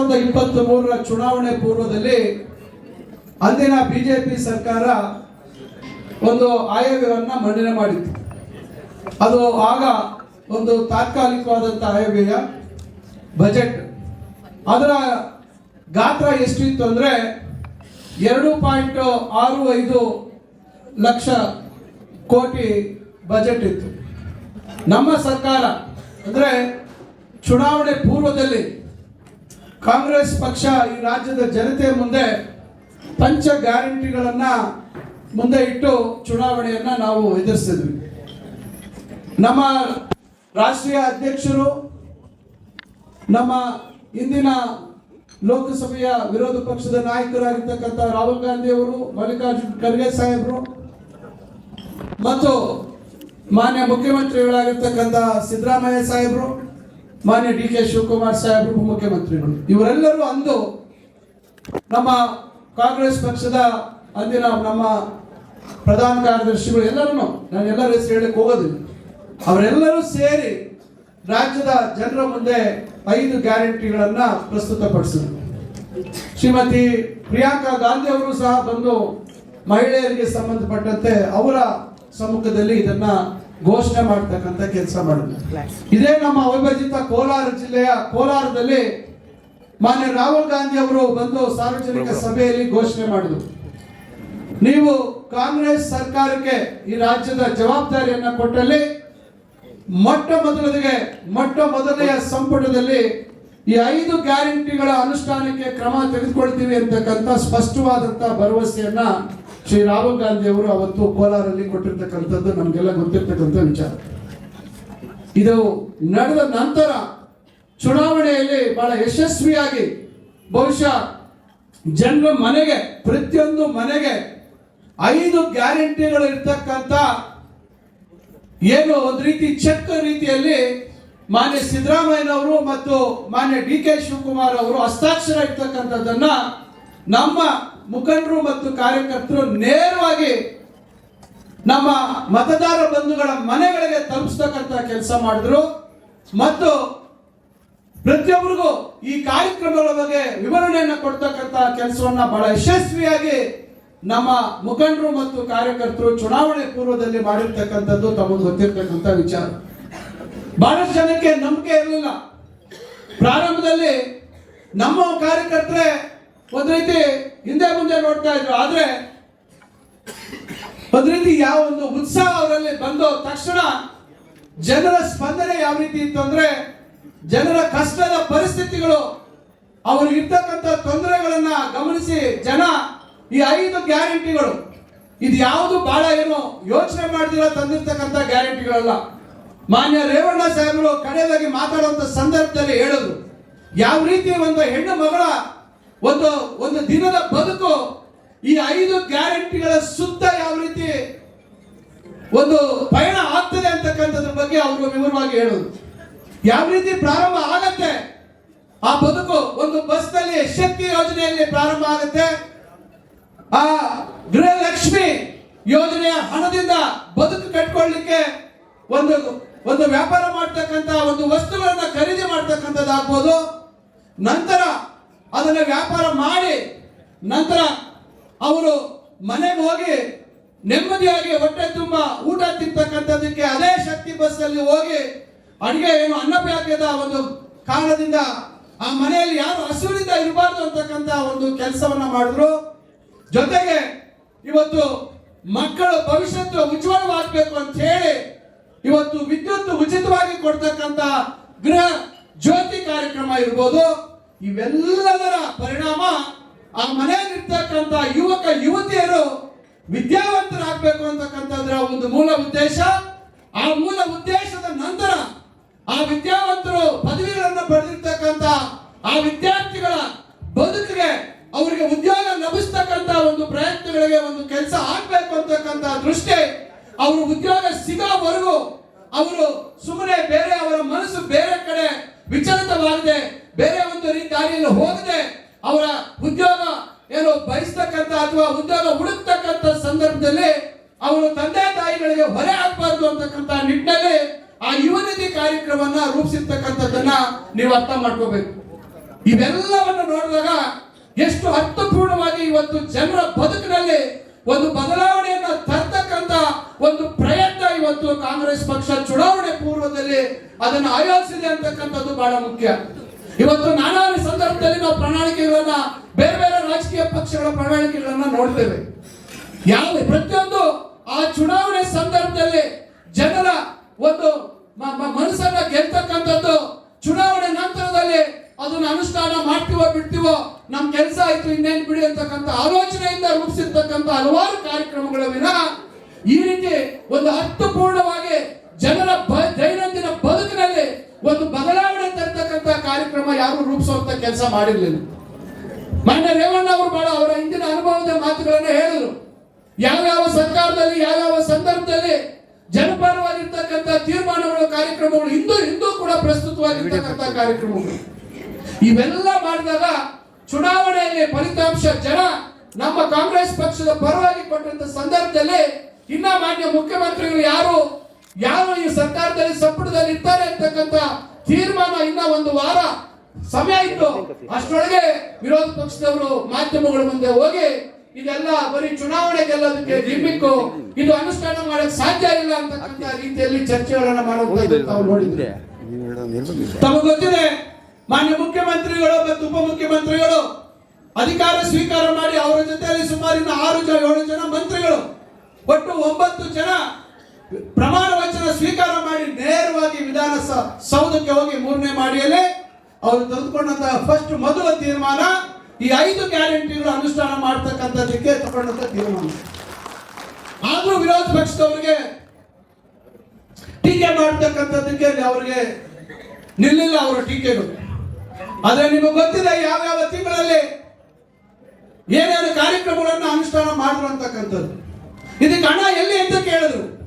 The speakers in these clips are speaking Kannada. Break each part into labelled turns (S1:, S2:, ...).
S1: ಸಾವಿರದ ಇಪ್ಪತ್ತ್ ಮೂರರ ಚುನಾವಣೆ ಪೂರ್ವದಲ್ಲಿ ಅಂದಿನ ಬಿಜೆಪಿ ಸರ್ಕಾರ ಒಂದು ಆಯವ್ಯವನ್ನ ಮಂಡನೆ ಮಾಡಿತ್ತು. ಅದು ಆಗ ಒಂದು ತಾತ್ಕಾಲಿಕವಾದಂಥ ಆಯವ್ಯಯ ಬಜೆಟ್. ಅದರ ಗಾತ್ರ ಎಷ್ಟಿತ್ತು ಅಂದ್ರೆ ಎರಡು ಪಾಯಿಂಟ್ ಆರು ಐದು ಲಕ್ಷ ಕೋಟಿ ಬಜೆಟ್ ಇತ್ತು. ನಮ್ಮ ಸರ್ಕಾರ ಅಂದ್ರೆ ಚುನಾವಣೆ ಪೂರ್ವದಲ್ಲಿ ಕಾಂಗ್ರೆಸ್ ಪಕ್ಷ ಈ ರಾಜ್ಯದ ಜನತೆ ಮುಂದೆ ಪಂಚ ಗ್ಯಾರಂಟಿಗಳನ್ನ ಮುಂದೆ ಇಟ್ಟು ಚುನಾವಣೆಯನ್ನ ನಾವು ಎದುರಿಸಿದ್ವಿ. ನಮ್ಮ ರಾಷ್ಟ್ರೀಯ ಅಧ್ಯಕ್ಷರು, ನಮ್ಮ ಇಂದಿನ ಲೋಕಸಭೆಯ ವಿರೋಧ ಪಕ್ಷದ ನಾಯಕರಾಗಿರ್ತಕ್ಕಂಥ ರಾಹುಲ್ ಗಾಂಧಿ ಅವರು, ಮಲ್ಲಿಕಾರ್ಜುನ್ ಖರ್ಗೆ ಸಾಹೇಬರು, ಮತ್ತು ಮಾನ್ಯ ಮುಖ್ಯಮಂತ್ರಿಗಳಾಗಿರ್ತಕ್ಕಂಥ ಸಿದ್ದರಾಮಯ್ಯ ಸಾಹೇಬರು ಮಾನ್ಯ ಡಿ ಕೆ ಶಿವಕುಮಾರ್ ಸಾಹೇಬರು ಉಪಮುಖ್ಯಮಂತ್ರಿಗಳು. ಇವರೆಲ್ಲರೂ ಅಂದು ನಮ್ಮ ಕಾಂಗ್ರೆಸ್ ಪಕ್ಷದ ಅಂದಿನ ನಮ್ಮ ಪ್ರಧಾನ ಕಾರ್ಯದರ್ಶಿಗಳು ಎಲ್ಲರೂ ನಾನು ಎಲ್ಲರ ಹೆಸರು ಹೇಳಕ್ಕೆ ಹೋಗೋದಿಲ್ಲ. ಅವರೆಲ್ಲರೂ ಸೇರಿ ರಾಜ್ಯದ ಜನರ ಮುಂದೆ ಐದು ಗ್ಯಾರಂಟಿಗಳನ್ನು ಪ್ರಸ್ತುತಪಡಿಸಿದರು. ಶ್ರೀಮತಿ ಪ್ರಿಯಾಂಕಾ ಗಾಂಧಿ ಅವರು ಸಹ ಬಂದು ಮಹಿಳೆಯರಿಗೆ ಸಂಬಂಧಪಟ್ಟಂತೆ ಅವರ ಸಮ್ಮುಖದಲ್ಲಿ ಇದನ್ನ ಘೋಷಣೆ ಮಾಡ್ತಕ್ಕಂಥ ಕೆಲಸ ಮಾಡಿದ್ರು ಇದೇ ನಮ್ಮ ಅವಿಭಜಿತ ಕೋಲಾರ ಜಿಲ್ಲೆಯ ಕೋಲಾರದಲ್ಲಿ ಮಾನ್ಯ ರಾಹುಲ್ ಗಾಂಧಿ ಅವರು ಬಂದು ಸಾರ್ವಜನಿಕ ಸಭೆಯಲ್ಲಿ ಘೋಷಣೆ ಮಾಡಿದ್ರು. ನೀವು ಕಾಂಗ್ರೆಸ್ ಸರ್ಕಾರಕ್ಕೆ ಈ ರಾಜ್ಯದ ಜವಾಬ್ದಾರಿಯನ್ನ ಕೊಟ್ಟಲ್ಲಿ ಮೊಟ್ಟ ಮೊದಲಿಗೆ ಮೊಟ್ಟ ಮೊದಲನೆಯ ಸಂಪುಟದಲ್ಲಿ ಈ ಐದು ಗ್ಯಾರಂಟಿಗಳ ಅನುಷ್ಠಾನಕ್ಕೆ ಕ್ರಮ ತೆಗೆದುಕೊಳ್ತೀವಿ ಅಂತಕ್ಕಂಥ ಸ್ಪಷ್ಟವಾದಂತ ಭರವಸೆಯನ್ನ ಶ್ರೀ ರಾಹುಲ್ ಗಾಂಧಿ ಅವರು ಅವತ್ತು ಕೋಲಾರಲ್ಲಿ ಕೊಟ್ಟಿರ್ತಕ್ಕಂಥದ್ದು ನಮಗೆಲ್ಲ ಗೊತ್ತಿರ್ತಕ್ಕಂಥ ವಿಚಾರ. ಇದು ನಡೆದ ನಂತರ ಚುನಾವಣೆಯಲ್ಲಿ ಬಹಳ ಯಶಸ್ವಿಯಾಗಿ ಬಹುಶಃ ಜನರ ಮನೆಗೆ, ಪ್ರತಿಯೊಂದು ಮನೆಗೆ ಐದು ಗ್ಯಾರಂಟಿಗಳು ಇರ್ತಕ್ಕಂಥ ಏನು ಒಂದು ರೀತಿ ಚೆಕ್ ರೀತಿಯಲ್ಲಿ ಮಾನ್ಯ ಸಿದ್ದರಾಮಯ್ಯನವರು ಮತ್ತು ಮಾನ್ಯ ಡಿ ಕೆ ಶಿವಕುಮಾರ್ ಅವರು ಹಸ್ತಾಕ್ಷರ ಇರ್ತಕ್ಕಂಥದ್ದನ್ನ ನಮ್ಮ ಮುಖಂಡರು ಮತ್ತು ಕಾರ್ಯಕರ್ತರು ನೇರವಾಗಿ ನಮ್ಮ ಮತದಾರ ಬಂಧುಗಳ ಮನೆಗಳಿಗೆ ತಲುಪಿಸ್ತಕ್ಕಂಥ ಕೆಲಸ ಮಾಡಿದ್ರು. ಮತ್ತು ಪ್ರತಿಯೊಬ್ಬರಿಗೂ ಈ ಕಾರ್ಯಕ್ರಮಗಳ ಬಗ್ಗೆ ವಿವರಣೆಯನ್ನು ಕೊಡ್ತಕ್ಕಂಥ ಕೆಲಸವನ್ನ ಬಹಳ ಯಶಸ್ವಿಯಾಗಿ ನಮ್ಮ ಮುಖಂಡರು ಮತ್ತು ಕಾರ್ಯಕರ್ತರು ಚುನಾವಣೆ ಪೂರ್ವದಲ್ಲಿ ಮಾಡಿರ್ತಕ್ಕಂಥದ್ದು ತಮಗೆ ಗೊತ್ತಿರ್ತಕ್ಕಂಥ ವಿಚಾರ. ಬಹಳಷ್ಟು ಜನಕ್ಕೆ ನಂಬಿಕೆ ಇರಲಿಲ್ಲ. ಪ್ರಾರಂಭದಲ್ಲಿ ನಮ್ಮ ಕಾರ್ಯಕರ್ತರೆ ಒಂದು ರೀತಿ ಹಿಂದೆ ಮುಂದೆ ನೋಡ್ತಾ ಇದ್ರು. ಆದ್ರೆ ಒಂದು ರೀತಿ ಯಾವ ಒಂದು ಉತ್ಸಾಹ ಅವರಲ್ಲಿ ಬಂದು ತಕ್ಷಣ ಜನರ ಸ್ಪಂದನೆ ಯಾವ ರೀತಿ ಇತ್ತು ಅಂದ್ರೆ ಜನರ ಕಷ್ಟದ ಪರಿಸ್ಥಿತಿಗಳು ಅವ್ರಿಗೆ ಇರ್ತಕ್ಕಂಥ ತೊಂದರೆಗಳನ್ನ ಗಮನಿಸಿ ಜನ ಈ ಐದು ಗ್ಯಾರಂಟಿಗಳು, ಇದು ಯಾವುದು ಬಹಳ ಏನು ಯೋಚನೆ ಮಾಡಿದಿರ ತಂದಿರ್ತಕ್ಕಂಥ ಗ್ಯಾರಂಟಿಗಳಲ್ಲ. ಮಾನ್ಯ ರೇವಣ್ಣ ಸಾಹೇಬರು ಕಡೆಯದಾಗಿ ಮಾತಾಡುವಂತ ಸಂದರ್ಭದಲ್ಲಿ ಹೇಳಿದ್ರು, ಯಾವ ರೀತಿ ಒಂದು ಹೆಣ್ಣು ಮಗಳ ಒಂದು ಒಂದು ದಿನದ ಬದುಕು ಈ ಐದು ಗ್ಯಾರಂಟಿಗಳ ಸುತ್ತ ಯಾವ ರೀತಿ ಒಂದು ಪಯಣ ಆಗ್ತದೆ ಅಂತಕ್ಕಂಥದ್ರ ಬಗ್ಗೆ ಅವರು ವಿವರವಾಗಿ ಹೇಳೋದು. ಯಾವ ರೀತಿ ಪ್ರಾರಂಭ ಆಗತ್ತೆ? ಆ ಬದುಕು ಒಂದು ಬಸ್ನಲ್ಲಿ ಶಕ್ತಿ ಯೋಜನೆಯಲ್ಲಿ ಪ್ರಾರಂಭ ಆಗುತ್ತೆ. ಆ ಗೃಹಲಕ್ಷ್ಮಿ ಯೋಜನೆಯ ಹಣದಿಂದ ಬದುಕು ಕಟ್ಕೊಳ್ಳಿಕ್ಕೆ ಒಂದು ಒಂದು ವ್ಯಾಪಾರ ಮಾಡ್ತಕ್ಕಂಥ ಒಂದು ವಸ್ತುಗಳನ್ನ ಖರೀದಿ ಮಾಡ್ತಕ್ಕಂಥದ್ದಾಗ್ಬೋದು. ನಂತರ ಅದನ್ನ ವ್ಯಾಪಾರ ಮಾಡಿ ನಂತರ ಅವರು ಮನೆಗೆ ಹೋಗಿ ನೆಮ್ಮದಿಯಾಗಿ ಹೊಟ್ಟೆ ತುಂಬ ಊಟ ತಿಂತಕ್ಕಂಥದ್ದಕ್ಕೆ ಅದೇ ಶಕ್ತಿ ಬಸ್ಸಲ್ಲಿ ಹೋಗಿ ಅಡುಗೆ ಏನು ಅನ್ನಭಾಗ್ಯದ ಒಂದು ಕಾರಣದಿಂದ ಆ ಮನೆಯಲ್ಲಿ ಯಾರು ಹಸುವಿನಿಂದ ಇರಬಾರ್ದು ಅಂತಕ್ಕಂಥ ಒಂದು ಕೆಲಸವನ್ನ ಮಾಡಿದ್ರು. ಜೊತೆಗೆ ಇವತ್ತು ಮಕ್ಕಳ ಭವಿಷ್ಯತ್ತು ಉಜ್ವಲವಾಗಬೇಕು ಅಂತ ಹೇಳಿ ಇವತ್ತು ವಿದ್ಯುತ್ ಉಚಿತವಾಗಿ ಕೊಡ್ತಕ್ಕಂಥ ಗೃಹ ಜ್ಯೋತಿ ಕಾರ್ಯಕ್ರಮ ಇರ್ಬೋದು. ಇವೆಲ್ಲದರ ಪರಿಣಾಮ ಆ ಮನೆಯಲ್ಲಿರ್ತಕ್ಕಂಥ ಯುವಕ, ಯುವತಿಯರು ವಿದ್ಯಾವಂತರಾಗಬೇಕು ಅಂತಕ್ಕಂಥದ್ರ ಒಂದು ಮೂಲ ಉದ್ದೇಶ. ಆ ಮೂಲ ಉದ್ದೇಶದ ನಂತರ ಆ ವಿದ್ಯಾವಂತರು ಪದವಿಗಳನ್ನು ಪಡೆದಿರ್ತಕ್ಕಂಥ ಆ ವಿದ್ಯಾರ್ಥಿಗಳ ಬದುಕಿಗೆ ಅವರಿಗೆ ಉದ್ಯೋಗ ಲಭಿಸ್ತಕ್ಕಂಥ ಒಂದು ಪ್ರಯತ್ನಗಳಿಗೆ ಒಂದು ಕೆಲಸ ಆಗ್ಬೇಕು ಅಂತಕ್ಕಂಥ ದೃಷ್ಟಿ ಅವರು ಉದ್ಯೋಗ ಸಿಗೋವರೆಗೂ ಅವರು ಸುಮ್ಮನೆ ಬೇರೆ ಅವರ ಮನಸ್ಸು ಬೇರೆ ಕಡೆ ವಿಚಲಿತವಾಗದೆ. ಬೇರೆ ದಾರಿಯಲ್ಲಿ ಹೋಗದೆ ಅವರ ಉದ್ಯೋಗ ಏನು ಬಯಸ್ತಕ್ಕಂಥ ಅಥವಾ ಉದ್ಯೋಗ ಹುಡುಕ್ತಕ್ಕಂಥ ಸಂದರ್ಭದಲ್ಲಿ ಅವರು ತಂದೆ ತಾಯಿಗಳಿಗೆ ಹೊರೆ ಆಗಬಾರ್ದು ಅಂತಕ್ಕಂಥ ನಿಟ್ಟಿನಲ್ಲಿ ಆ ಯುವ ನಿಧಿ ಕಾರ್ಯಕ್ರಮವನ್ನ ರೂಪಿಸಿರ್ತಕ್ಕಂಥದ್ದನ್ನ ನೀವು ಅರ್ಥ ಮಾಡ್ಕೋಬೇಕು. ಇವೆಲ್ಲವನ್ನು ನೋಡಿದಾಗ ಎಷ್ಟು ಅರ್ಥಪೂರ್ಣವಾಗಿ ಇವತ್ತು ಜನರ ಬದುಕಿನಲ್ಲಿ ಒಂದು ಬದಲಾವಣೆಯನ್ನ ತರ್ತಕ್ಕಂತ ಒಂದು ಪ್ರಯತ್ನ ಇವತ್ತು ಕಾಂಗ್ರೆಸ್ ಪಕ್ಷ ಚುನಾವಣೆ ಪೂರ್ವದಲ್ಲಿ ಅದನ್ನು ಆಯೋಜಿಸಿದೆ ಅಂತಕ್ಕಂಥದ್ದು ಬಹಳ ಮುಖ್ಯ. ಇವತ್ತು ನಾನಾ ಸಂದರ್ಭದಲ್ಲಿ ನಾವು ಪ್ರಣಾಳಿಕೆಗಳನ್ನ, ಬೇರೆ ಬೇರೆ ರಾಜಕೀಯ ಪಕ್ಷಗಳ ಪ್ರಣಾಳಿಕೆಗಳನ್ನ ನೋಡ್ತೇವೆ. ಯಾವ ಪ್ರತಿಯೊಂದು ಆ ಚುನಾವಣೆ ಸಂದರ್ಭದಲ್ಲಿ ಜನರ ಒಂದು ಮನಸ್ಸನ್ನ ಗೆಲ್ತಕ್ಕಂಥದ್ದು ಚುನಾವಣೆ ನಂತರದಲ್ಲಿ ಅದನ್ನ ಅನುಷ್ಠಾನ ಮಾಡ್ತೀವೋ ಬಿಡ್ತೀವೋ, ನಮ್ ಕೆಲಸ ಆಯ್ತು, ಇನ್ನೇನು ಬಿಡಿ ಅಂತಕ್ಕಂಥ ಆಲೋಚನೆಯಿಂದ ರೂಪಿಸಿರ್ತಕ್ಕಂಥ ಹಲವಾರು ಕಾರ್ಯಕ್ರಮಗಳ ವಿನ ಈ ರೀತಿ ಒಂದು ಅರ್ಥಪೂರ್ಣವಾಗಿ ಜನರ ದೈನಂದಿನ ಬದುಕಿನಲ್ಲಿ ಒಂದು ಬದಲಾವಣೆ ತರ್ತಕ್ಕಂಥ ಕಾರ್ಯಕ್ರಮ ಯಾರು ರೂಪಿಸುವಂತ ಕೆಲಸ ಮಾಡಿರ್ಲಿಲ್ಲ. ಮಾನ್ಯ ರೇವಣ್ಣ ಅವರು ಬಹಳ ಅವರ ಹಿಂದಿನ ಅನುಭವದ ಮಾತುಗಳನ್ನು ಹೇಳಿದ್ರು. ಯಾವ್ಯಾವ ಸರ್ಕಾರದಲ್ಲಿ, ಯಾವ್ಯಾವ ಸಂದರ್ಭದಲ್ಲಿ ಜನಪರವಾಗಿರ್ತಕ್ಕಂಥ ತೀರ್ಮಾನಗಳು, ಕಾರ್ಯಕ್ರಮಗಳು ಹಿಂದೂ ಹಿಂದೂ ಕೂಡ ಪ್ರಸ್ತುತವಾಗಿರ್ತಕ್ಕಂಥ ಕಾರ್ಯಕ್ರಮಗಳು. ಇವೆಲ್ಲ ಮಾಡಿದಾಗ ಚುನಾವಣೆಯಲ್ಲಿ ಫಲಿತಾಂಶ ಜನ ನಮ್ಮ ಕಾಂಗ್ರೆಸ್ ಪಕ್ಷದ ಪರವಾಗಿ ಕೊಟ್ಟಂತ ಸಂದರ್ಭದಲ್ಲಿ ಇನ್ನ ಮಾನ್ಯ ಮುಖ್ಯಮಂತ್ರಿಗಳು ಯಾರು ಯಾರು ಈ ಸರ್ಕಾರದಲ್ಲಿ ಸಂಪುಟದಲ್ಲಿ ಇರ್ತಾರೆ ಅಂತಕ್ಕಂಥ ತೀರ್ಮಾನ ಇನ್ನ ಒಂದು ವಾರ ಸಮಯ ಇತ್ತು ಅಷ್ಟೊಳಗೆ ವಿರೋಧ ಪಕ್ಷದವರು ಮಾಧ್ಯಮಗಳ ಮುಂದೆ ಹೋಗಿ ಇದೆಲ್ಲ ಬರೀ ಚುನಾವಣೆಗೆಲ್ಲ ಅದಕ್ಕೆ ಗಿಮ್ಮಿಕ್ಕು ಇದು ಅನುಷ್ಠಾನ ಮಾಡಕ್ ಸಾಧ್ಯ ಇಲ್ಲ ಅಂತಕ್ಕಂಥ ರೀತಿಯಲ್ಲಿ ಚರ್ಚೆಗಳನ್ನ ಮಾಡಿದ್ರೆ ತಮಗೆ ಗೊತ್ತಿದೆ, ಮಾನ್ಯ ಮುಖ್ಯಮಂತ್ರಿಗಳು ಮತ್ತು ಉಪಮುಖ್ಯಮಂತ್ರಿಗಳು ಅಧಿಕಾರ ಸ್ವೀಕಾರ ಮಾಡಿ ಅವರ ಜೊತೆಯಲ್ಲಿ ಸುಮಾರಿನ ಆರು ಜನ, ಏಳು ಜನ ಮಂತ್ರಿಗಳು, ಒಟ್ಟು ಒಂಬತ್ತು ಜನ ಪ್ರಮಾಣ ವಚನ ಸ್ವೀಕಾರ ಮಾಡಿ ನೇರವಾಗಿ ವಿಧಾನ ಸೌಧಕ್ಕೆ ಹೋಗಿ ಮೂರನೇ ಮಾಡಿಯಲ್ಲಿ ಅವರು ತೆಗೆದುಕೊಂಡಂತಹ ಫಸ್ಟ್ ಮೊದಲ ತೀರ್ಮಾನ ಈ ಐದು ಗ್ಯಾರಂಟಿಗಳು ಅನುಷ್ಠಾನ ಮಾಡ್ತಕ್ಕಂಥದ್ದಕ್ಕೆ ತಗೊಂಡಂತ ತೀರ್ಮಾನ. ಆದ್ರೂ ವಿರೋಧ ಪಕ್ಷದವರಿಗೆ ಟೀಕೆ ಮಾಡ್ತಕ್ಕಂಥದ್ದಕ್ಕೆ ಅವರಿಗೆ ನಿಲ್ಲಿಲ್ಲ ಅವರ ಟೀಕೆಗಳು. ಆದ್ರೆ ನಿಮಗೆ ಗೊತ್ತಿದೆ ಯಾವ್ಯಾವ ತಿಂಗಳಲ್ಲಿ ಏನೇನು ಕಾರ್ಯಕ್ರಮಗಳನ್ನು ಅನುಷ್ಠಾನ ಮಾಡಿದ್ರು ಅಂತಕ್ಕಂಥದ್ದು. ಇದಕ್ಕೆ ಹಣ ಎಲ್ಲಿ ಅಂತ ಕೇಳಿದ್ರು.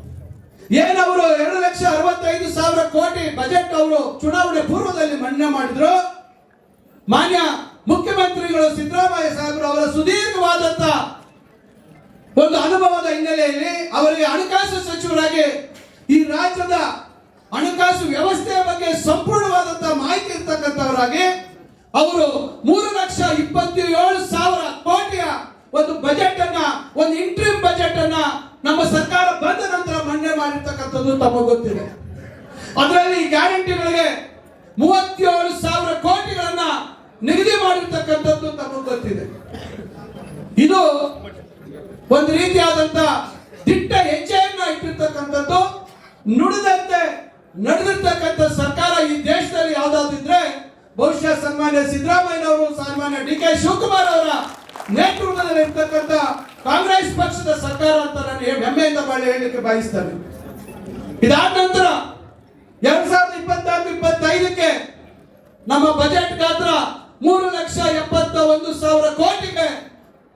S1: ಏನವರು ಎರಡು ಲಕ್ಷ ಅರವತ್ತೈದು ಸಾವಿರ ಕೋಟಿ ಬಜೆಟ್ ಅವರು ಚುನಾವಣೆ ಪೂರ್ವದಲ್ಲಿ ಮನ್ನಾ ಮಾಡಿದ್ರು? ಮಾನ್ಯ ಮುಖ್ಯಮಂತ್ರಿಗಳು ಸಿದ್ದರಾಮಯ್ಯ ಸಾಹೇಬರು ಅವರ ಸುದೀರ್ಘವಾದಂತ ಒಂದು ಅನುಭವದ ಹಿನ್ನೆಲೆಯಲ್ಲಿ ಅವರಿಗೆ ಹಣಕಾಸು ಸಚಿವರಾಗಿ ಈ ರಾಜ್ಯದ ಹಣಕಾಸು ವ್ಯವಸ್ಥೆಯ ಬಗ್ಗೆ ಸಂಪೂರ್ಣವಾದಂತಹ ಮಾಹಿತಿ ಇರ್ತಕ್ಕಂಥವರಾಗಿ ಅವರು ಮೂರು ಲಕ್ಷ ಇಪ್ಪತ್ತೇಳು ಸಾವಿರ ಕೋಟಿಯ ಒಂದು ಬಜೆಟ್ ಅನ್ನ ಒಂದು ಇಂಟ್ರಿಮ್ ಬಜೆಟ್ ಅನ್ನ ನಮ್ಮ ಸರ್ಕಾರ ಬಂದ ನಂತರ ಮನ್ನಣೆ ಮಾಡಿರ್ತಕ್ಕಂಥದ್ದು ತಮಗೆ ಗೊತ್ತಿದೆ. ಅದರಲ್ಲಿ ಗ್ಯಾರಂಟಿಗಳಿಗೆ ಮೂವತ್ತೇಳು ಸಾವಿರ ಕೋಟಿಗಳನ್ನ ನಿಗದಿ ಮಾಡಿರ್ತಕ್ಕಂಥದ್ದು ತಮಗೆ ಗೊತ್ತಿದೆ. ಇದು ಒಂದು ರೀತಿಯಾದಂತ ದಿಟ್ಟ ಹೆಜ್ಜೆಯನ್ನ ಇಟ್ಟಿರ್ತಕ್ಕಂಥದ್ದು. ನುಡಿದಂತೆ ನಡೆದಿರ್ತಕ್ಕಂಥ ಸರ್ಕಾರ ಈ ದೇಶದಲ್ಲಿ ಯಾವ್ದಾದ್ರೆ ಬಹುಶಃ ಸನ್ಮಾನ್ಯ ಸಿದ್ದರಾಮಯ್ಯನವರು, ಸನ್ಮಾನ್ಯ ಡಿ ಕೆ ಶಿವಕುಮಾರ್ ಅವರ ನೇತೃತ್ವದಲ್ಲಿ ಇರ್ತಕ್ಕಂಥ ಕಾಂಗ್ರೆಸ್ ಪಕ್ಷದ ಸರ್ಕಾರ ಅಂತ ನಾನು ಹೆಮ್ಮೆಯಿಂದ ಮಾಡಿ ಹೇಳಲಿಕ್ಕೆ ಬಯಸ್ತೇನೆ. ಇದಾದ ನಂತರ ಎರಡ್ ಸಾವಿರದ ಇಪ್ಪತ್ನಾಲ್ಕು, ಇಪ್ಪತ್ತೈದಕ್ಕೆ ನಮ್ಮ ಬಜೆಟ್ ಗಾತ್ರ ಮೂರು ಲಕ್ಷ ಎಪ್ಪತ್ತ ಒಂದು ಸಾವಿರ ಕೋಟಿಗೆ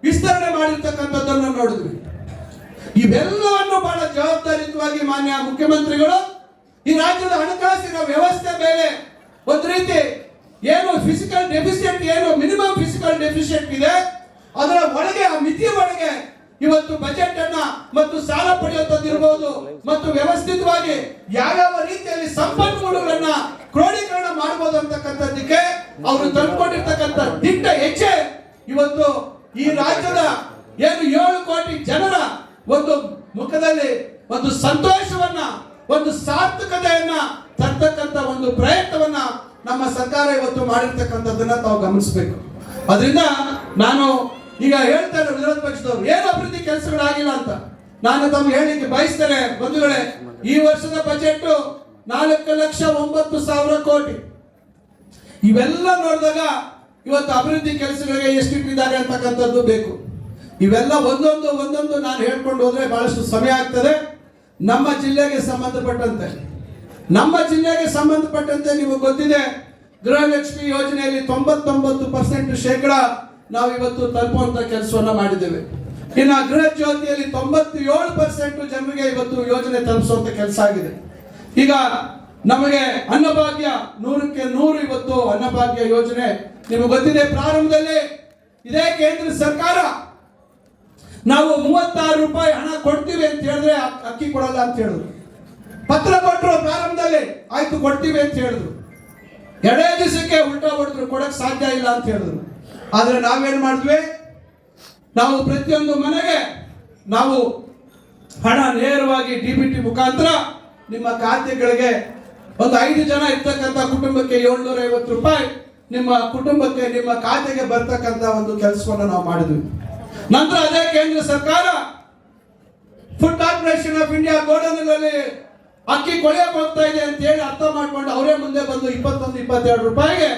S1: ವಿಸ್ತರಣೆ ಮಾಡಿರ್ತಕ್ಕಂಥದ್ದನ್ನು ನೋಡಿದ್ವಿ. ಇವೆಲ್ಲವನ್ನು ಬಹಳ ಜವಾಬ್ದಾರಿಯುತವಾಗಿ ಮಾನ್ಯ ಮುಖ್ಯಮಂತ್ರಿಗಳು ಈ ರಾಜ್ಯದ ಹಣಕಾಸಿನ ವ್ಯವಸ್ಥೆ ಮೇಲೆ ಒಂದು ರೀತಿ ಏನು ಫಿಸಿಕಲ್ ಡೆಫಿಸಿಟ್ ಏನು ಮಿನಿಮಮ್ ಫಿಸಿಕಲ್ ಡೆಫಿಸಿಟ್ ಇದೆ, ಅದರ ಒಳಗೆ ಆ ಮಿತಿಯ ಒಳಗೆ ಇವತ್ತು ಬಜೆಟ್ ಅನ್ನ ಮತ್ತು ಸಾಲ ಪಡೆಯುವಂತದ್ದಿರಬಹುದು ಮತ್ತು ವ್ಯವಸ್ಥಿತವಾಗಿ ಯಾವ್ಯಾವ ರೀತಿಯಲ್ಲಿ ಸಂಪನ್ಮೂಲಗಳನ್ನ ಕ್ರೋಢೀಕರಣ ಮಾಡಬಹುದು ಅಂತಕ್ಕಂಥದ್ದಕ್ಕೆ ಅವರು ತಂದುಕೊಂಡಿರ್ತಕ್ಕಂಥ ದಿಟ್ಟ ಹೆಜ್ಜೆ ಇವತ್ತು ಈ ರಾಜ್ಯದ ಏನು ಏಳು ಕೋಟಿ ಜನರ ಒಂದು ಮುಖದಲ್ಲಿ ಒಂದು ಸಂತೋಷವನ್ನ, ಒಂದು ಸಾರ್ಥಕತೆಯನ್ನ ತರ್ತಕ್ಕಂಥ ಒಂದು ಪ್ರಯತ್ನವನ್ನ ನಮ್ಮ ಸರ್ಕಾರ ಇವತ್ತು ಮಾಡಿರ್ತಕ್ಕಂಥದ್ದನ್ನ ತಾವು ಗಮನಿಸಬೇಕು. ಅದರಿಂದ ನಾನು ಈಗ ಹೇಳ್ತಾರೆ ವಿರೋಧ ಪಕ್ಷದವರು, ಏನು ಅಭಿವೃದ್ಧಿ ಕೆಲಸಗಳಾಗಿಲ್ಲ ಅಂತ? ನಾನು ತಮ್ಗೆ ಹೇಳಿಕ್ಕೆ ಬಯಸ್ತೇನೆ, ಬಂಧುಗಳೇ, ಈ ವರ್ಷದ ಬಜೆಟ್ ನಾಲ್ಕು ಲಕ್ಷ ಒಂಬತ್ತು ಸಾವಿರ ಕೋಟಿ. ಇವೆಲ್ಲ ನೋಡಿದಾಗ ಇವತ್ತು ಅಭಿವೃದ್ಧಿ ಕೆಲಸಗಳಿಗೆ ಎಷ್ಟಿಟ್ಟಿದ್ದಾರೆ ಅಂತಕ್ಕಂಥದ್ದು ಬೇಕು. ಇವೆಲ್ಲ ಒಂದೊಂದು ಒಂದೊಂದು ನಾನು ಹೇಳ್ಕೊಂಡು ಹೋದ್ರೆ ಬಹಳಷ್ಟು ಸಮಯ ಆಗ್ತದೆ. ನಮ್ಮ ಜಿಲ್ಲೆಗೆ ಸಂಬಂಧಪಟ್ಟಂತೆ. ನಮ್ಮ ಜಿಲ್ಲೆಗೆ ಸಂಬಂಧಪಟ್ಟಂತೆ ನಿಮಗೆ ಗೊತ್ತಿದೆ, ಗೃಹಲಕ್ಷ್ಮಿ ಯೋಜನೆಯಲ್ಲಿ ತೊಂಬತ್ತೊಂಬತ್ತು ಪರ್ಸೆಂಟ್ ಶೇಕಡ ನಾವು ಇವತ್ತು ತಲುಪುವಂತ ಕೆಲಸವನ್ನ ಮಾಡಿದ್ದೇವೆ. ಇನ್ನು ಅಗ್ರ ಜ್ಯೋತಿಯಲ್ಲಿ ತೊಂಬತ್ತೇಳು ಪರ್ಸೆಂಟ್ ಜನರಿಗೆ ಇವತ್ತು ಯೋಜನೆ ತಲುಪಿಸುವಂತ ಕೆಲಸ ಆಗಿದೆ. ಈಗ ನಮಗೆ ಅನ್ನಭಾಗ್ಯ ನೂರಕ್ಕೆ ನೂರು ಇವತ್ತು ಅನ್ನಭಾಗ್ಯ ಯೋಜನೆ ನಿಮಗೆ ಗೊತ್ತಿದೆ, ಪ್ರಾರಂಭದಲ್ಲಿ ಇದೇ ಕೇಂದ್ರ ಸರ್ಕಾರ ನಾವು ಮೂವತ್ತಾರು ರೂಪಾಯಿ ಹಣ ಕೊಡ್ತೀವಿ ಅಂತ ಹೇಳಿದ್ರೆ ಅಕ್ಕಿ ಕೊಡಲ್ಲ ಅಂತ ಹೇಳಿದ್ರು. ಪತ್ರ ಕೊಟ್ಟರು ಪ್ರಾರಂಭದಲ್ಲಿ ಆಯ್ತು, ಕೊಡ್ತೀವಿ ಅಂತ ಹೇಳಿದ್ರು. ಎರಡೇ ದಿವಸಕ್ಕೆ ಉಲ್ಟಾ ಹೊಡೆದ್ರು, ಕೊಡಕ್ ಸಾಧ್ಯ ಇಲ್ಲ ಅಂತ ಹೇಳಿದ್ರು. ಆದ್ರೆ ನಾವೇನು ಮಾಡಿದ್ವಿ ನಾವು ಪ್ರತಿಯೊಂದು ಮನೆಗೆ ನಾವು ಹಣ ನೇರವಾಗಿ ಡಿ ಬಿ ಟಿ ಮುಖಾಂತರ ನಿಮ್ಮ ಖಾತೆಗಳಿಗೆ ಒಂದು ಐದು ಜನ ಇರ್ತಕ್ಕಂಥ ಕುಟುಂಬಕ್ಕೆ ಏಳ್ನೂರ ಐವತ್ತು ರೂಪಾಯಿ ನಿಮ್ಮ ಕುಟುಂಬಕ್ಕೆ, ನಿಮ್ಮ ಖಾತೆಗೆ ಬರ್ತಕ್ಕಂಥ ಒಂದು ಕೆಲಸವನ್ನು ನಾವು ಮಾಡಿದ್ವಿ. ನಂತರ ಅದೇ ಕೇಂದ್ರ ಸರ್ಕಾರ ಫುಡ್ ಕಾರ್ಪೊರೇಷನ್ ಆಫ್ ಇಂಡಿಯಾ ಗೋಡನ್ಗಳಲ್ಲಿ ಅಕ್ಕಿ ಕೊಳೆಯಕ್ಕೆ ಹೋಗ್ತಾ ಇದೆ ಅಂತ ಹೇಳಿ ಅರ್ಥ ಮಾಡಿಕೊಂಡು ಅವರೇ ಮುಂದೆ ಬಂದು ಇಪ್ಪತ್ತೊಂದು, ಇಪ್ಪತ್ತೆರಡು ರೂಪಾಯಿಗೆ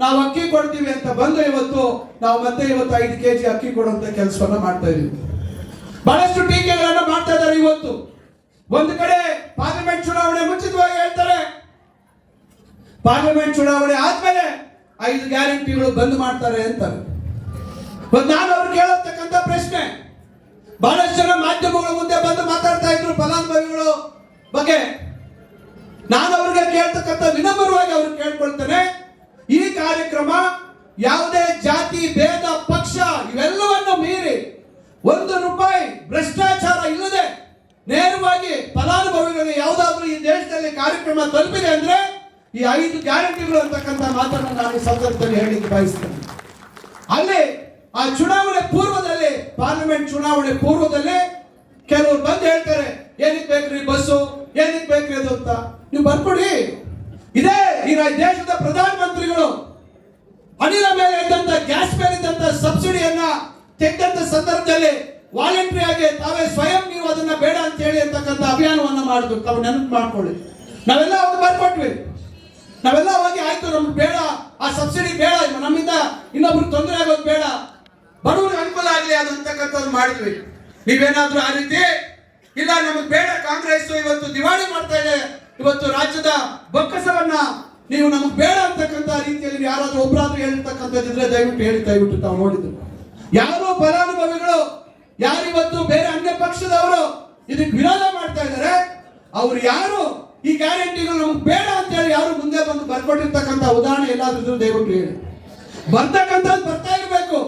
S1: ನಾವು ಅಕ್ಕಿ ಕೊಡ್ತೀವಿ ಅಂತ ಬಂದು ಇವತ್ತು ನಾವು ಮತ್ತೆ ಇವತ್ತು ಐದು ಕೆಜಿ ಅಕ್ಕಿ ಕೊಡುವಂತ ಕೆಲಸವನ್ನ ಮಾಡ್ತಾ ಇದೀವಿ. ಬಹಳಷ್ಟು ಟೀಕೆಗಳನ್ನ ಮಾಡ್ತಾ ಇದ್ದಾರೆ ಇವತ್ತು. ಒಂದು ಕಡೆ ಪಾರ್ಲಿಮೆಂಟ್ ಚುನಾವಣೆ ಮುಂಚಿತವಾಗಿ ಹೇಳ್ತಾರೆ. ಪಾರ್ಲಿಮೆಂಟ್ ಚುನಾವಣೆ ಆದ್ಮೇಲೆ ಐದು ಗ್ಯಾರಂಟಿಗಳು ಬಂದ್ ಮಾಡ್ತಾರೆ ಅಂತ ನಾನು ಅವ್ರು ಕೇಳತಕ್ಕಂತ ಪ್ರಶ್ನೆ, ಬಹಳಷ್ಟು ಜನ ಮಾಧ್ಯಮಗಳ ಮುಂದೆ ಬಂದು ಮಾತಾಡ್ತಾ ಇದ್ರು ಫಲಾನುಭವಿಗಳು ಬಗ್ಗೆ. ನಾನು ಅವ್ರಿಗೆ ಕೇಳ್ತಕ್ಕಂಥ ವಿನಮ್ರವಾಗಿ ಅವ್ರಿಗೆ ಕೇಳ್ಕೊಳ್ತೇನೆ. ಈ ಕಾರ್ಯಕ್ರಮ ಯಾವುದೇ ಜಾತಿ, ಭೇದ, ಪಕ್ಷ ಇವೆಲ್ಲವನ್ನು ಮೀರಿ ಒಂದು ರೂಪಾಯಿ ಭ್ರಷ್ಟಾಚಾರ ಇಲ್ಲದೆ ನೇರವಾಗಿ ಫಲಾನುಭವಿಗಳಿಗೆ ಯಾವುದಾದ್ರೂ ಈ ದೇಶದಲ್ಲಿ ಕಾರ್ಯಕ್ರಮ ತಲುಪಿದೆ ಅಂದ್ರೆ ಈ ಐದು ಗ್ಯಾರಂಟಿಗಳು ಅಂತಕ್ಕಂಥ ಮಾತನ್ನು ನಾನು ಸಂದರ್ಭದಲ್ಲಿ ಹೇಳಿಕ್ಕೆ ಬಯಸ್ತೇನೆ. ಅಲ್ಲಿ ಆ ಚುನಾವಣೆ ಪೂರ್ವದಲ್ಲಿ, ಪಾರ್ಲಿಮೆಂಟ್ ಚುನಾವಣೆ ಪೂರ್ವದಲ್ಲಿ ಕೆಲವರು ಬಂದು ಹೇಳ್ತಾರೆ, ಏನಕ್ಕೆ ಬೇಕ್ರಿ ಬಸ್ಸು? ಏನಕ್ಕೆ ಬೇಕ್ರಿ ಅದು? ಅಂತ. ನೀವು ಬರ್ಕೊಡಿ. ಇದೇ ಈ ದೇಶದ ಪ್ರಧಾನಮಂತ್ರಿಗಳು ಅನಿಲ ಮೇಲೆ ಇದ್ದಂತ, ಗ್ಯಾಸ್ ಮೇಲೆ ಇದ್ದಂತ ಸಬ್ಸಿಡಿಯನ್ನ ತೆಗೆದಂತ ಸಂದರ್ಭದಲ್ಲಿ ವಾಲಂಟ್ರಿ ಆಗಿ ತಾವೇ ಸ್ವಯಂ ನೀವು ಅದನ್ನ ಬೇಡ ಅಂತ ಹೇಳಿ ಅಂತಕ್ಕಂಥ ಅಭಿಯಾನವನ್ನ ಮಾಡಿದ್ರು ತಾವು ನೆನಪು ಮಾಡ್ಕೊಳ್ಳಿ. ನಾವೆಲ್ಲ ಅವ್ರು ಬರ್ಕೊಟ್ವಿ. ನಾವೆಲ್ಲ ಹೋಗಿ ಆಯ್ತು, ನಮ್ಗೆ ಬೇಡ, ಆ ಸಬ್ಸಿಡಿ ಬೇಡ ನಮ್ಮಿಂದ ಇನ್ನೊಬ್ರಿಗೆ ತೊಂದರೆ ಆಗೋದು ಬೇಡ. ಬಡವ್ರಿಗೆ ಅನುಕೂಲ ಆಗಲಿ ಅದು ಅಂತಕ್ಕಂಥದ್ದು ಮಾಡಿದ್ವಿ. ನೀವೇನಾದ್ರೂ ಆ ರೀತಿ? ಇಲ್ಲ, ನಮಗೆ ಬೇಡ ಕಾಂಗ್ರೆಸ್ ಇವತ್ತು ದಿವಾಳಿ ಮಾಡ್ತಾ ಇದೆ. ಇವತ್ತು ರಾಜ್ಯದ ಬೊಕ್ಕಸವನ್ನ ನೀವು ನಮಗೆ ಬೇಡ ಅಂತಕ್ಕಂಥ ರೀತಿಯಲ್ಲಿ ಯಾರಾದ್ರೂ ಒಬ್ಬರಾದ್ರೂ ಹೇಳಿರ್ತಕ್ಕಂಥದ್ದಿದ್ರೆ ದಯವಿಟ್ಟು ಹೇಳಿ, ದಯವಿಟ್ಟು ತಾವು ನೋಡಿದ್ರು. ಯಾರು ಫಲಾನುಭವಿಗಳು ಯಾರಿವತ್ತು ಬೇರೆ ಅನ್ಯ ಪಕ್ಷದವರು ಇದಕ್ಕೆ ವಿರೋಧ ಮಾಡ್ತಾ ಇದ್ದಾರೆ, ಅವ್ರು ಯಾರು ಈ ಗ್ಯಾರಂಟಿಗಳು ನಮ್ಗೆ ಬೇಡ ಅಂತ ಹೇಳಿ ಯಾರು ಮುಂದೆ ಬಂದು ಬರ್ಕೊಟ್ಟಿರ್ತಕ್ಕಂಥ ಉದಾಹರಣೆ ಎಲ್ಲಾದ್ರೂ ದಯವಿಟ್ಟು ಹೇಳಿ. ಬರ್ತಕ್ಕಂಥದ್ದು ಬರ್ತಾ ಇರಬೇಕು,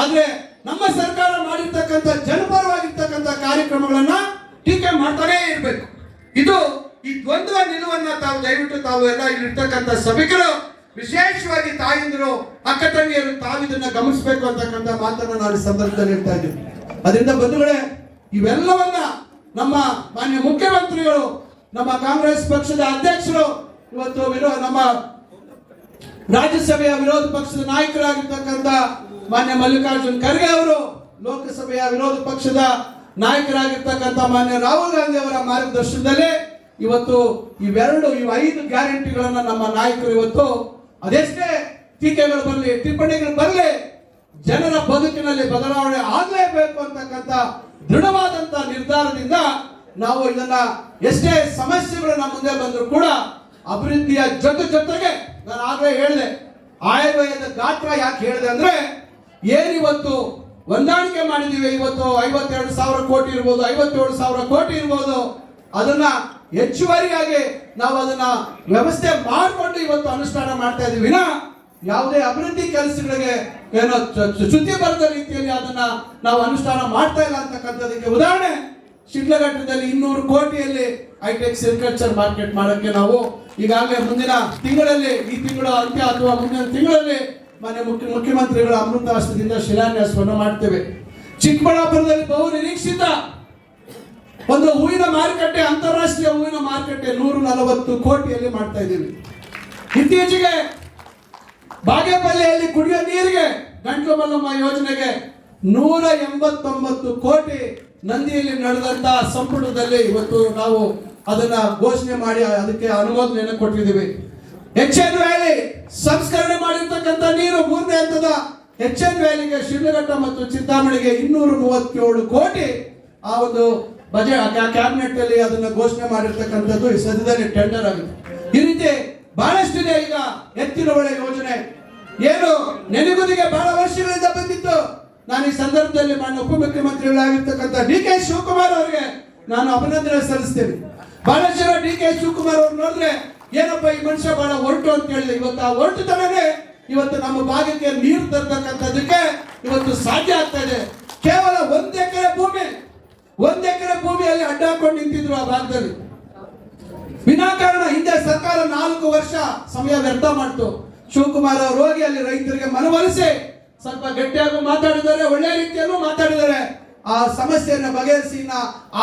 S1: ಆದ್ರೆ ನಮ್ಮ ಸರ್ಕಾರ ಮಾಡಿರ್ತಕ್ಕಂಥ ಜನಪರವಾಗಿರ್ತಕ್ಕಂಥ ಕಾರ್ಯಕ್ರಮಗಳನ್ನ ಟೀಕೆ ಮಾಡ್ತಾನೇ ಇರಬೇಕು. ಇದು ಈ ದ್ವಂದ್ವ ನಿಲುವನ್ನ ತಾವು ದಯವಿಟ್ಟು ತಾವು ಎಲ್ಲ ಇಲ್ಲಿರ್ತಕ್ಕಂಥ ಸಭಿಕರು, ವಿಶೇಷವಾಗಿ ತಾಯಂದಿರು ಅಕ್ಕ ತಂಗಿಯರು ತಾವಿದನ್ನ ಗಮನಿಸಬೇಕು ಅಂತಕ್ಕಂಥ ಮಾತನ್ನ ನಾನು ಸಂದರ್ಭದಲ್ಲಿ ಹೇಳ್ತಾ ಇದ್ದೀನಿ. ಅದರಿಂದ ಬಂಧುಗಳೇ, ಇವೆಲ್ಲವನ್ನ ನಮ್ಮ ಮಾನ್ಯ ಮುಖ್ಯಮಂತ್ರಿಗಳು, ನಮ್ಮ ಕಾಂಗ್ರೆಸ್ ಪಕ್ಷದ ಅಧ್ಯಕ್ಷರು, ಇವತ್ತು ವಿರೋ ನಮ್ಮ ರಾಜ್ಯಸಭೆಯ ವಿರೋಧ ಪಕ್ಷದ ನಾಯಕರಾಗಿರ್ತಕ್ಕಂಥ ಮಾನ್ಯ ಮಲ್ಲಿಕಾರ್ಜುನ್ ಖರ್ಗೆ ಅವರು, ಲೋಕಸಭೆಯ ವಿರೋಧ ಪಕ್ಷದ ನಾಯಕರಾಗಿರ್ತಕ್ಕಂಥ ಮಾನ್ಯ ರಾಹುಲ್ ಗಾಂಧಿ ಅವರ ಮಾರ್ಗದರ್ಶನದಲ್ಲಿ ಇವತ್ತು ಇವೆರಡು ಇವ ಐದು ಗ್ಯಾರಂಟಿಗಳನ್ನ ನಮ್ಮ ನಾಯಕರು ಇವತ್ತು ಅದೆಷ್ಟೇ ಟೀಕೆಗಳು ಬರಲಿ, ಟಿಪ್ಪಣಿಗಳು ಬರಲಿ, ಜನರ ಬದುಕಿನಲ್ಲಿ ಬದಲಾವಣೆ ಆಗಲೇಬೇಕು ಅಂತಕ್ಕಂಥ ದೃಢವಾದಂತ ನಿರ್ಧಾರದಿಂದ ನಾವು ಇದನ್ನ ಎಷ್ಟೇ ಸಮಸ್ಯೆಗಳು ನಮ್ಮ ಮುಂದೆ ಬಂದರೂ ಕೂಡ ಅಭಿವೃದ್ಧಿಯ ಜೊತೆ ಜೊತೆಗೆ ನಾನು ಆಗಲೇ ಹೇಳಿದೆ ಆಯುರ್ವೇದ ಗಾತ್ರ ಯಾಕೆ ಹೇಳಿದೆ ಅಂದ್ರೆ ಏನಿವತ್ತು ಹೊಂದಾಣಿಕೆ ಮಾಡಿದೀವಿ ಇವತ್ತು ಐವತ್ತೆರಡು ಸಾವಿರ ಕೋಟಿ ಇರ್ಬೋದು, ಐವತ್ತೇಳು ಸಾವಿರ ಕೋಟಿ ಇರ್ಬೋದು, ಅದನ್ನ ಹೆಚ್ಚುವರಿಯಾಗಿ ನಾವು ಅದನ್ನ ವ್ಯವಸ್ಥೆ ಮಾಡಿಕೊಂಡು ಇವತ್ತು ಅನುಷ್ಠಾನ ಮಾಡ್ತಾ ಇದ್ದೀವಿ. ವಿನಾ ಯಾವುದೇ ಅಭಿವೃದ್ಧಿ ಕೆಲಸಗಳಿಗೆ ಏನೋ ಚ್ಯುತಿ ಬರದ ರೀತಿಯಲ್ಲಿ ಅದನ್ನ ನಾವು ಅನುಷ್ಠಾನ ಮಾಡ್ತಾ ಇಲ್ಲ ಅಂತಕ್ಕಂಥದಕ್ಕೆ ಉದಾಹರಣೆ, ಶಿಡ್ಲಘಟ್ಟದಲ್ಲಿ ಇನ್ನೂರು ಕೋಟಿಯಲ್ಲಿ ಹೈಟೆಕ್ ಸಿಲ್ಕಲ್ಚರ್ ಮಾರ್ಕೆಟ್ ಮಾಡೋಕ್ಕೆ ನಾವು ಈಗಾಗಲೇ ಮುಂದಿನ ತಿಂಗಳಲ್ಲಿ, ಈ ತಿಂಗಳ ಅಂತ್ಯ ಅಥವಾ ಮುಂದಿನ ತಿಂಗಳಲ್ಲಿ ಮಾನ್ಯ ಮುಖ್ಯ ಮುಖ್ಯಮಂತ್ರಿಗಳ ಅಮೃತ ಹಸ್ತದಿಂದ ಶಿಲಾನ್ಯಾಸವನ್ನು ಮಾಡ್ತೇವೆ. ಚಿಕ್ಕಬಳ್ಳಾಪುರದಲ್ಲಿ ಬಹು ನಿರೀಕ್ಷಿತ ಒಂದು ಹೂವಿನ ಮಾರುಕಟ್ಟೆ, ಅಂತಾರಾಷ್ಟ್ರೀಯ ಹೂವಿನ ಮಾರುಕಟ್ಟೆ ನೂರ ನಲವತ್ತು ಕೋಟಿಯಲ್ಲಿ ಮಾಡ್ತಾ ಇದ್ದೀವಿ ಇತ್ತೀಚೆಗೆ ಬಾಗೇಪಲ್ಲಿಯಲ್ಲಿ ಕುಡಿಯೋ ನೀರಿಗೆ ಗಂಟ್ಲು ಮಲ್ಲಮ್ಮ ಯೋಜನೆಗೆ ನೂರ ಎಂಬತ್ತೊಂಬತ್ತು ಕೋಟಿ ನಂದಿಯಲ್ಲಿ ನಡೆದಂತ ಸಂಪುಟದಲ್ಲಿ ಇವತ್ತು ನಾವು ಅದನ್ನ ಘೋಷಣೆ ಮಾಡಿ ಅದಕ್ಕೆ ಅನುಮೋದನೆಯನ್ನು ಕೊಟ್ಟಿದ್ದೀವಿ. ಎಚ್ ಎನ್ ವ್ಯಾಲಿ ಸಂಸ್ಕರಣೆ ಮಾಡಿರ್ತಕ್ಕಂಥ ನೀರು ಮೂರನೇ ಹಂತದ ಎಚ್ ಎನ್ ವ್ಯಾಲಿಗೆ ಶಿಡ್ಲಘಟ್ಟ ಮತ್ತು ಚಿಂತಾಮಣಿಗೆ ಇನ್ನೂರ ಮೂವತ್ತೇಳು ಕೋಟಿ ಆ ಒಂದು ಬಜೆಟ್ ಕ್ಯಾಬಿನೆಟ್ ಅಲ್ಲಿ ಅದನ್ನ ಘೋಷಣೆ ಮಾಡಿರ್ತಕ್ಕಂಥದ್ದು ಈ ಸದ್ಯದಲ್ಲಿ ಟೆಂಡರ್ ಆಗಿದೆ. ಈ ರೀತಿ ಬಹಳಷ್ಟಿದೆ ಈಗ ಎತ್ತಿನ ಯೋಜನೆ. ಏನು ನೆನೆಗುದಿಗೆ ಬಹಳ ವರ್ಷಗಳಿಂದ ಬಂದಿತ್ತು. ನಾನು ಈ ಸಂದರ್ಭದಲ್ಲಿ ಮಾನ್ಯ ಉಪಮುಖ್ಯಮಂತ್ರಿಗಳಾಗಿರ್ತಕ್ಕಂಥ ಡಿ ಕೆ ಶಿವಕುಮಾರ್ ಅವರಿಗೆ ನಾನು ಅಭಿನಂದನೆ ಸಲ್ಲಿಸ್ತೇನೆ. ಬಹಳಷ್ಟು ಡಿ ಕೆ ಶಿವಕುಮಾರ್ ಅವ್ರು ನೋಡಿದ್ರೆ, ಏನಪ್ಪ ಈ ಮನುಷ್ಯ ಬಹಳ ಹೊರಟು ಅಂತ ಹೇಳಿದೆ ಇವತ್ತು ಆ ಹೊರಟುತನನೇ ಇವತ್ತು ನಮ್ಮ ಭಾಗಕ್ಕೆ ನೀರು ತರ್ತಕ್ಕಂಥದಕ್ಕೆ ಇವತ್ತು ಸಾಧ್ಯ ಆಗ್ತಾ ಇದೆ. ಕೇವಲ ಒಂದು ಎಕರೆ ಭೂಮಿ ಒಂದ್ ಎಕರೆ ಭೂಮಿಯಲ್ಲಿ ಅಡ್ಡ ಹಾಕೊಂಡು ನಿಂತಿದ್ರು ಆ ಭಾಗದಲ್ಲಿ ವಿನಾಕಾರಣ ಹಿಂದೆ ಸರ್ಕಾರ ನಾಲ್ಕು ವರ್ಷ ಸಮಯ ವ್ಯರ್ಥ ಮಾಡ್ತು. ಶಿವಕುಮಾರ್ ಅವರು ಹೋಗಿ ಅಲ್ಲಿ ರೈತರಿಗೆ ಮನವೊಲಿಸಿ ಸ್ವಲ್ಪ ಗಟ್ಟಿಯಾಗಿ ಮಾತಾಡಿದ್ದಾರೆ, ಒಳ್ಳೆ ರೀತಿಯಲ್ಲೂ ಮಾತಾಡಿದ್ದಾರೆ. ಆ ಸಮಸ್ಯೆಯನ್ನು ಬಗೆಹರಿಸಿ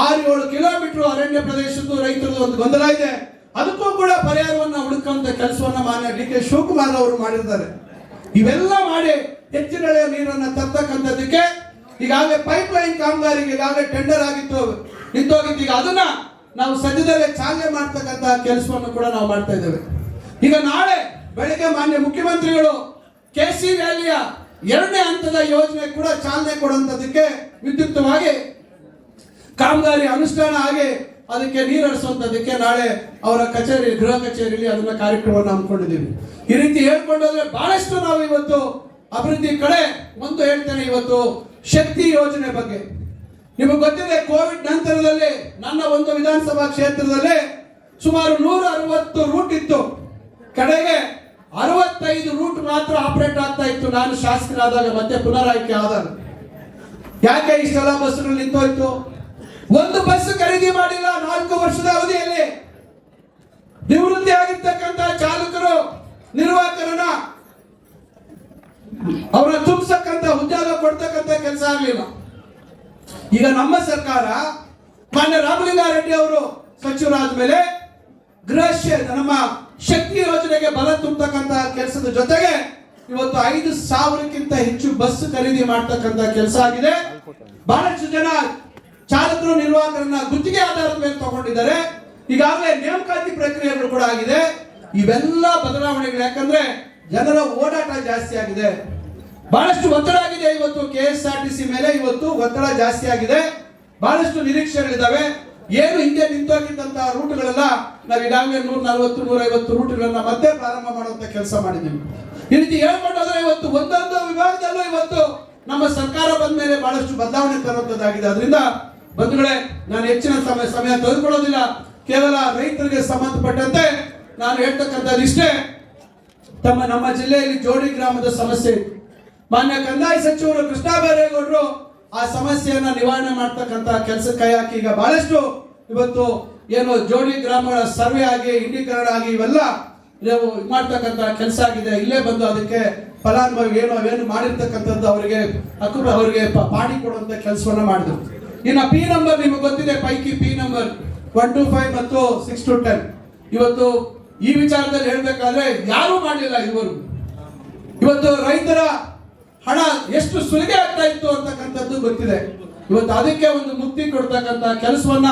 S1: ಆರು ಏಳು ಕಿಲೋಮೀಟರ್ ಅರಣ್ಯ ಪ್ರದೇಶದ್ದು ರೈತರದ್ದು ಒಂದು ಗೊಂದಲ ಇದೆ. ಅದಕ್ಕೂ ಕೂಡ ಪರಿಹಾರವನ್ನು ಹುಡುಕಂತ ಕೆಲಸವನ್ನ ಮಾನ್ಯ ಡಿ ಕೆ ಶಿವಕುಮಾರ್ ಅವರು ಮಾಡಿದ್ದಾರೆ. ಇವೆಲ್ಲ ಮಾಡಿ ಹೆಚ್ಚಿನ ನೀರನ್ನು ತರ್ತಕ್ಕಂಥದ್ದಕ್ಕೆ ಈಗಾಗಲೇ ಪೈಪ್ ಲೈನ್ ಕಾಮಗಾರಿಗೆ ಈಗಾಗಲೇ ಟೆಂಡರ್ ಆಗಿತ್ತು ನಿಂತೋಗಿತ್ತು ಈಗ ಅದನ್ನ ನಾವು ಸದ್ಯದಲ್ಲೇ ಚಾಲನೆ ಮಾಡ್ತಕ್ಕಂಥ ಕೆಲಸವನ್ನು ಕೂಡ ನಾವು ಮಾಡ್ತಾ ಇದ್ದೇವೆ. ಈಗ ನಾಳೆ ಬೆಳಿಗ್ಗೆ ಮಾನ್ಯ ಮುಖ್ಯಮಂತ್ರಿಗಳು ಕೆ ಸಿ ವ್ಯಾಲಿಯ ಎರಡನೇ ಹಂತದ ಯೋಜನೆ ಕೂಡ ಚಾಲನೆ ಕೊಡುವಂತದಕ್ಕೆ ವಿದ್ಯುಕ್ತವಾಗಿ ಕಾಮಗಾರಿ ಅನುಷ್ಠಾನ ಆಗಿ ಅದಕ್ಕೆ ನೀರು ಹರಿಸುವಂತದಕ್ಕೆ ನಾಳೆ ಅವರ ಕಚೇರಿ, ಗೃಹ ಕಚೇರಿಯಲ್ಲಿ ಅದನ್ನ ಕಾರ್ಯಕ್ರಮವನ್ನು ಹಮ್ಮಿಕೊಂಡಿದ್ದೀವಿ. ಈ ರೀತಿ ಹೇಳ್ಕೊಂಡೋದ್ರೆ ಬಹಳಷ್ಟು ನಾವು ಇವತ್ತು ಅಭಿವೃದ್ಧಿ ಕಡೆ ಒಂದು ಹೇಳ್ತೇನೆ, ಇವತ್ತು ಶಕ್ತಿ ಯೋಜನೆ ಬಗ್ಗೆ. ನಿಮಗೆ ಗೊತ್ತಿದೆ, ಕೋವಿಡ್ ನಂತರದಲ್ಲಿ ನನ್ನ ಒಂದು ವಿಧಾನಸಭಾ ಕ್ಷೇತ್ರದಲ್ಲಿ ಸುಮಾರು ನೂರ ಅರವತ್ತು ರೂಟ್ ಇತ್ತು. ಕಡೆಗೆ ಅರವತ್ತೈದು ರೂಟ್ ಮಾತ್ರ ಆಪರೇಟ್ ಆಗ್ತಾ ಇತ್ತು. ನಾನು ಶಾಸಕರಾದಾಗ ಮತ್ತೆ ಪುನರಾಯ್ಕೆ ಆದಾಗ ಯಾಕೆ ಇಷ್ಟೆಲ್ಲ ಬಸ್ಗಳು ನಿಂತೋಯ್ತು? ಒಂದು ಬಸ್ ಖರೀದಿ ಮಾಡಿಲ್ಲ ನಾಲ್ಕು ವರ್ಷದ ಅವಧಿಯಲ್ಲಿ. ನಿವೃತ್ತಿ ಆಗಿರ್ತಕ್ಕಂತಹ ಚಾಲಕರು ನಿರ್ವಾಹಕರನ್ನ ಅವರ ತುಂಬಿಸಕ್ಕಂತ ಉದ್ಯೋಗ ಕೊಡ್ತಕ್ಕಂತ ಕೆಲಸ ಆಗಲಿಲ್ಲ. ಈಗ ನಮ್ಮ ಸರ್ಕಾರ ಮಾನ್ಯ ರಾಮಲಿಂಗಾರೆಡ್ಡಿ ಅವರು ಸಚಿವರಾದ ಮೇಲೆ ಗೃಹ ನಮ್ಮ ಶಕ್ತಿ ಯೋಜನೆಗೆ ಬಲ ತುಂಬತಕ್ಕಂತ ಕೆಲಸದ ಜೊತೆಗೆ ಇವತ್ತು ಐದು ಸಾವಿರಕ್ಕಿಂತ ಹೆಚ್ಚು ಬಸ್ ಖರೀದಿ ಮಾಡ್ತಕ್ಕಂತ ಕೆಲಸ ಆಗಿದೆ. ಬಹಳಷ್ಟು ಜನ ಚಾಲಕರು, ನಿರ್ವಾಹಕರನ್ನ ಗುತ್ತಿಗೆ ಆಧಾರದ ಮೇಲೆ ತಗೊಂಡಿದ್ದಾರೆ. ಈಗಾಗಲೇ ನೇಮಕಾತಿ ಪ್ರಕ್ರಿಯೆಗಳು ಕೂಡ ಆಗಿದೆ. ಇವೆಲ್ಲ ಬದಲಾವಣೆಗಳು ಯಾಕಂದ್ರೆ ಜನರ ಓಡಾಟ ಜಾಸ್ತಿ ಆಗಿದೆ. ಬಹಳಷ್ಟು ಒತ್ತಡ ಆಗಿದೆ ಇವತ್ತು K S R T C ಮೇಲೆ. ಇವತ್ತು ಒತ್ತಡ ಜಾಸ್ತಿ ಆಗಿದೆ. ಬಹಳಷ್ಟು ನಿರೀಕ್ಷೆಗಳಿದ್ದಾವೆ. ಏನು ಹಿಂದೆ ನಿಂತೋಗಿದ್ದಂತಹ ರೂಟ್ಗಳೆಲ್ಲ, ನಾವು ಈಗಾಗಲೇ ನೂರ ನಲವತ್ತು ನೂರ ಐವತ್ತು ರೂಟ್ಗಳನ್ನ ಮತ್ತೆ ಪ್ರಾರಂಭ ಮಾಡುವಂತ ಕೆಲಸ ಮಾಡಿದ್ದೀವಿ. ಈ ರೀತಿ ಹೇಳ್ಕೊಂಡೋದ್ರೆ ಇವತ್ತು ಒಂದೊಂದು ವಿಭಾಗದಲ್ಲೂ ಇವತ್ತು ನಮ್ಮ ಸರ್ಕಾರ ಬಂದ ಮೇಲೆ ಬಹಳಷ್ಟು ಬದಲಾವಣೆ ತರುವಂತದ್ದಾಗಿದೆ. ಅದರಿಂದ ಬಂಧುಗಳೇ, ನಾನು ಹೆಚ್ಚಿನ ಸಮಯ ಸಮಯ ತೆಗೆದುಕೊಳ್ಳೋದಿಲ್ಲ. ಕೇವಲ ರೈತರಿಗೆ ಸಂಬಂಧಪಟ್ಟಂತೆ ನಾನು ಹೇಳ್ತಕ್ಕಂಥದ್ದು ಇಷ್ಟೇ ತಮ್ಮ ನಮ್ಮ ಜಿಲ್ಲೆಯಲ್ಲಿ ಜೋಡಿ ಗ್ರಾಮದ ಸಮಸ್ಯೆ ಮಾನ್ಯ ಕಂದಾಯ ಸಚಿವರು ಕೃಷ್ಣ ಬೈರೇಗೌಡರು ಆ ಸಮಸ್ಯೆಯನ್ನ ನಿವಾರಣೆ ಮಾಡ್ತಕ್ಕಂತ ಕೆಲಸ ಕೈ ಹಾಕಿ ಈಗ ಬಹಳಷ್ಟು ಇವತ್ತು ಏನು ಜೋಡಿ ಗ್ರಾಮಗಳ ಸರ್ವೆ ಆಗಿ ಇಂಡೀಕರಣ ಆಗಿ ಇವೆಲ್ಲ ನೀವು ಮಾಡ್ತಕ್ಕಂಥ ಕೆಲಸ ಆಗಿದೆ. ಇಲ್ಲೇ ಬಂದು ಅದಕ್ಕೆ ಫಲಾನುಭವಿ ಏನು ಏನು ಮಾಡಿರ್ತಕ್ಕಂಥದ್ದು ಅವರಿಗೆ ಹಕ್ಕು ಅವರಿಗೆ ಪಾಣಿ ಕೊಡುವಂತ ಕೆಲಸವನ್ನ ಮಾಡಿದ್ರು. ಇನ್ನು ಪಿ ನಂಬರ್ ನಿಮಗೆ ಗೊತ್ತಿದೆ, ಪೈಕಿ P number one to five ಮತ್ತು ಸಿಕ್ಸ್ ಟು ಟೆನ್. ಇವತ್ತು ಈ ವಿಚಾರದಲ್ಲಿ ಹೇಳಬೇಕಾದ್ರೆ ಯಾರೂ ಮಾಡಲಿಲ್ಲ ಇವರು ಇವತ್ತು ರೈತರ ಹಣ ಎಷ್ಟು ಸುಲಿಗೆ ಆಗ್ತಾ ಇತ್ತು ಅಂತಕ್ಕಂಥದ್ದು ಗೊತ್ತಿದೆ. ಇವತ್ತು ಅದಕ್ಕೆ ಒಂದು ಮುಕ್ತಿ ಕೊಡ್ತಕ್ಕಂಥ ಕೆಲಸವನ್ನ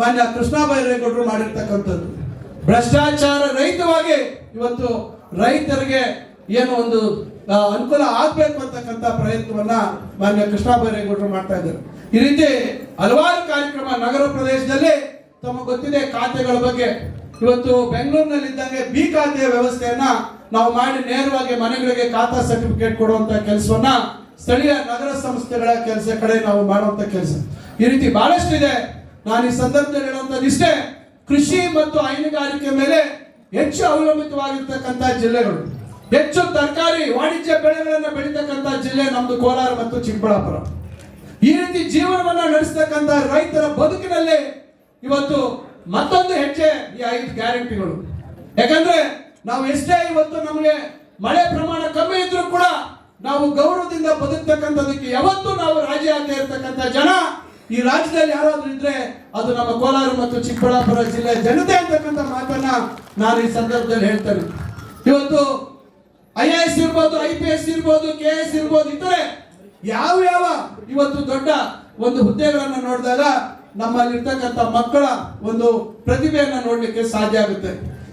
S1: ಮಾನ್ಯ ಕೃಷ್ಣ ಬೈರೇಗೌಡರು ಮಾಡಿರ್ತಕ್ಕಂಥದ್ದು. ಭ್ರಷ್ಟಾಚಾರ ರಹಿತವಾಗಿ ಇವತ್ತು ರೈತರಿಗೆ ಏನು ಒಂದು ಅನುಕೂಲ ಆಗ್ಬೇಕು ಅಂತಕ್ಕಂಥ ಪ್ರಯತ್ನವನ್ನ ಮಾನ್ಯ ಕೃಷ್ಣ ಬೈರೇಗೌಡರು ಮಾಡ್ತಾ ಇದ್ದಾರೆ. ಈ ರೀತಿ ಹಲವಾರು ಕಾರ್ಯಕ್ರಮ ನಗರ ಪ್ರದೇಶದಲ್ಲಿ ತಮಗೆ ಗೊತ್ತಿದೆ, ಖಾತೆಗಳ ಬಗ್ಗೆ. ಇವತ್ತು ಬೆಂಗಳೂರಿನಲ್ಲಿ ಇದ್ದಂಗೆ ಬಿ ಖಾತೆಯ ವ್ಯವಸ್ಥೆಯನ್ನ ನಾವು ಮಾಡಿ ನೇರವಾಗಿ ಮನೆಗಳಿಗೆ ಖಾತಾ ಸರ್ಟಿಫಿಕೇಟ್ ಕೊಡುವಂತ ಕೆಲಸವನ್ನ ಸ್ಥಳೀಯ ನಗರ ಸಂಸ್ಥೆಗಳ ಕೆಲಸ ಕಡೆ ನಾವು ಮಾಡುವಂತ ಕೆಲಸ. ಈ ರೀತಿ ಬಹಳಷ್ಟು ಇದೆ ನಾನು ಈ ಸಂದರ್ಭದಲ್ಲಿ ಹೇಳುವಂತದ್ದು ಇಷ್ಟೇ. ಕೃಷಿ ಮತ್ತು ಹೈನುಗಾರಿಕೆ ಮೇಲೆ ಹೆಚ್ಚು ಅವಲಂಬಿತವಾಗಿರ್ತಕ್ಕಂಥ ಜಿಲ್ಲೆಗಳು, ಹೆಚ್ಚು ತರಕಾರಿ, ವಾಣಿಜ್ಯ ಬೆಳೆಗಳನ್ನ ಬೆಳೀತಕ್ಕಂಥ ಜಿಲ್ಲೆ ನಮ್ದು ಕೋಲಾರ ಮತ್ತು ಚಿಕ್ಕಬಳ್ಳಾಪುರ. ಈ ರೀತಿ ಜೀವನವನ್ನ ನಡೆಸ್ತಕ್ಕಂಥ ರೈತರ ಬದುಕಿನಲ್ಲಿ ಇವತ್ತು ಮತ್ತೊಂದು ಹೆಜ್ಜೆ ಈ ಐದು ಗ್ಯಾರಂಟಿಗಳು. ಯಾಕಂದ್ರೆ ನಾವು ಎಷ್ಟೇ ಇವತ್ತು ನಮಗೆ ಮಳೆ ಪ್ರಮಾಣ ಕಮ್ಮಿ ಇದ್ರೂ ಕೂಡ ನಾವು ಗೌರವದಿಂದ ಬದುಕ್ತಕ್ಕಂಥದಕ್ಕೆ ಯಾವತ್ತೂ ನಾವು ರಾಜಿ ಆಗದೆ ಇರತಕ್ಕಂಥ ಜನ ಈ ರಾಜ್ಯದಲ್ಲಿ ಯಾರಾದ್ರೂ ಇದ್ರೆ ಅದು ನಮ್ಮ ಕೋಲಾರ ಮತ್ತು ಚಿಕ್ಕಬಳ್ಳಾಪುರ ಜಿಲ್ಲೆ ಜನತೆ ಅಂತಕ್ಕಂಥ ಮಾತನ್ನ ನಾನು ಈ ಸಂದರ್ಭದಲ್ಲಿ ಹೇಳ್ತೇನೆ. ಇವತ್ತು ಐ ಎ ಎಸ್ ಇರ್ಬೋದು, ಐ ಪಿ ಎಸ್ ಇರ್ಬೋದು, ಕೆ ಎಸ್ ಇರ್ಬೋದು, ಇತರೆ ಯಾವ ಯಾವ ಇವತ್ತು ದೊಡ್ಡ ಒಂದು ಹುದ್ದೆಗಳನ್ನು ನೋಡಿದಾಗ ನಮ್ಮಲ್ಲಿರ್ತಕ್ಕಂಥ ಮಕ್ಕಳ ಒಂದು ಪ್ರತಿಭೆಯನ್ನು ನೋಡಲಿಕ್ಕೆ ಸಾಧ್ಯ ಆಗುತ್ತೆ.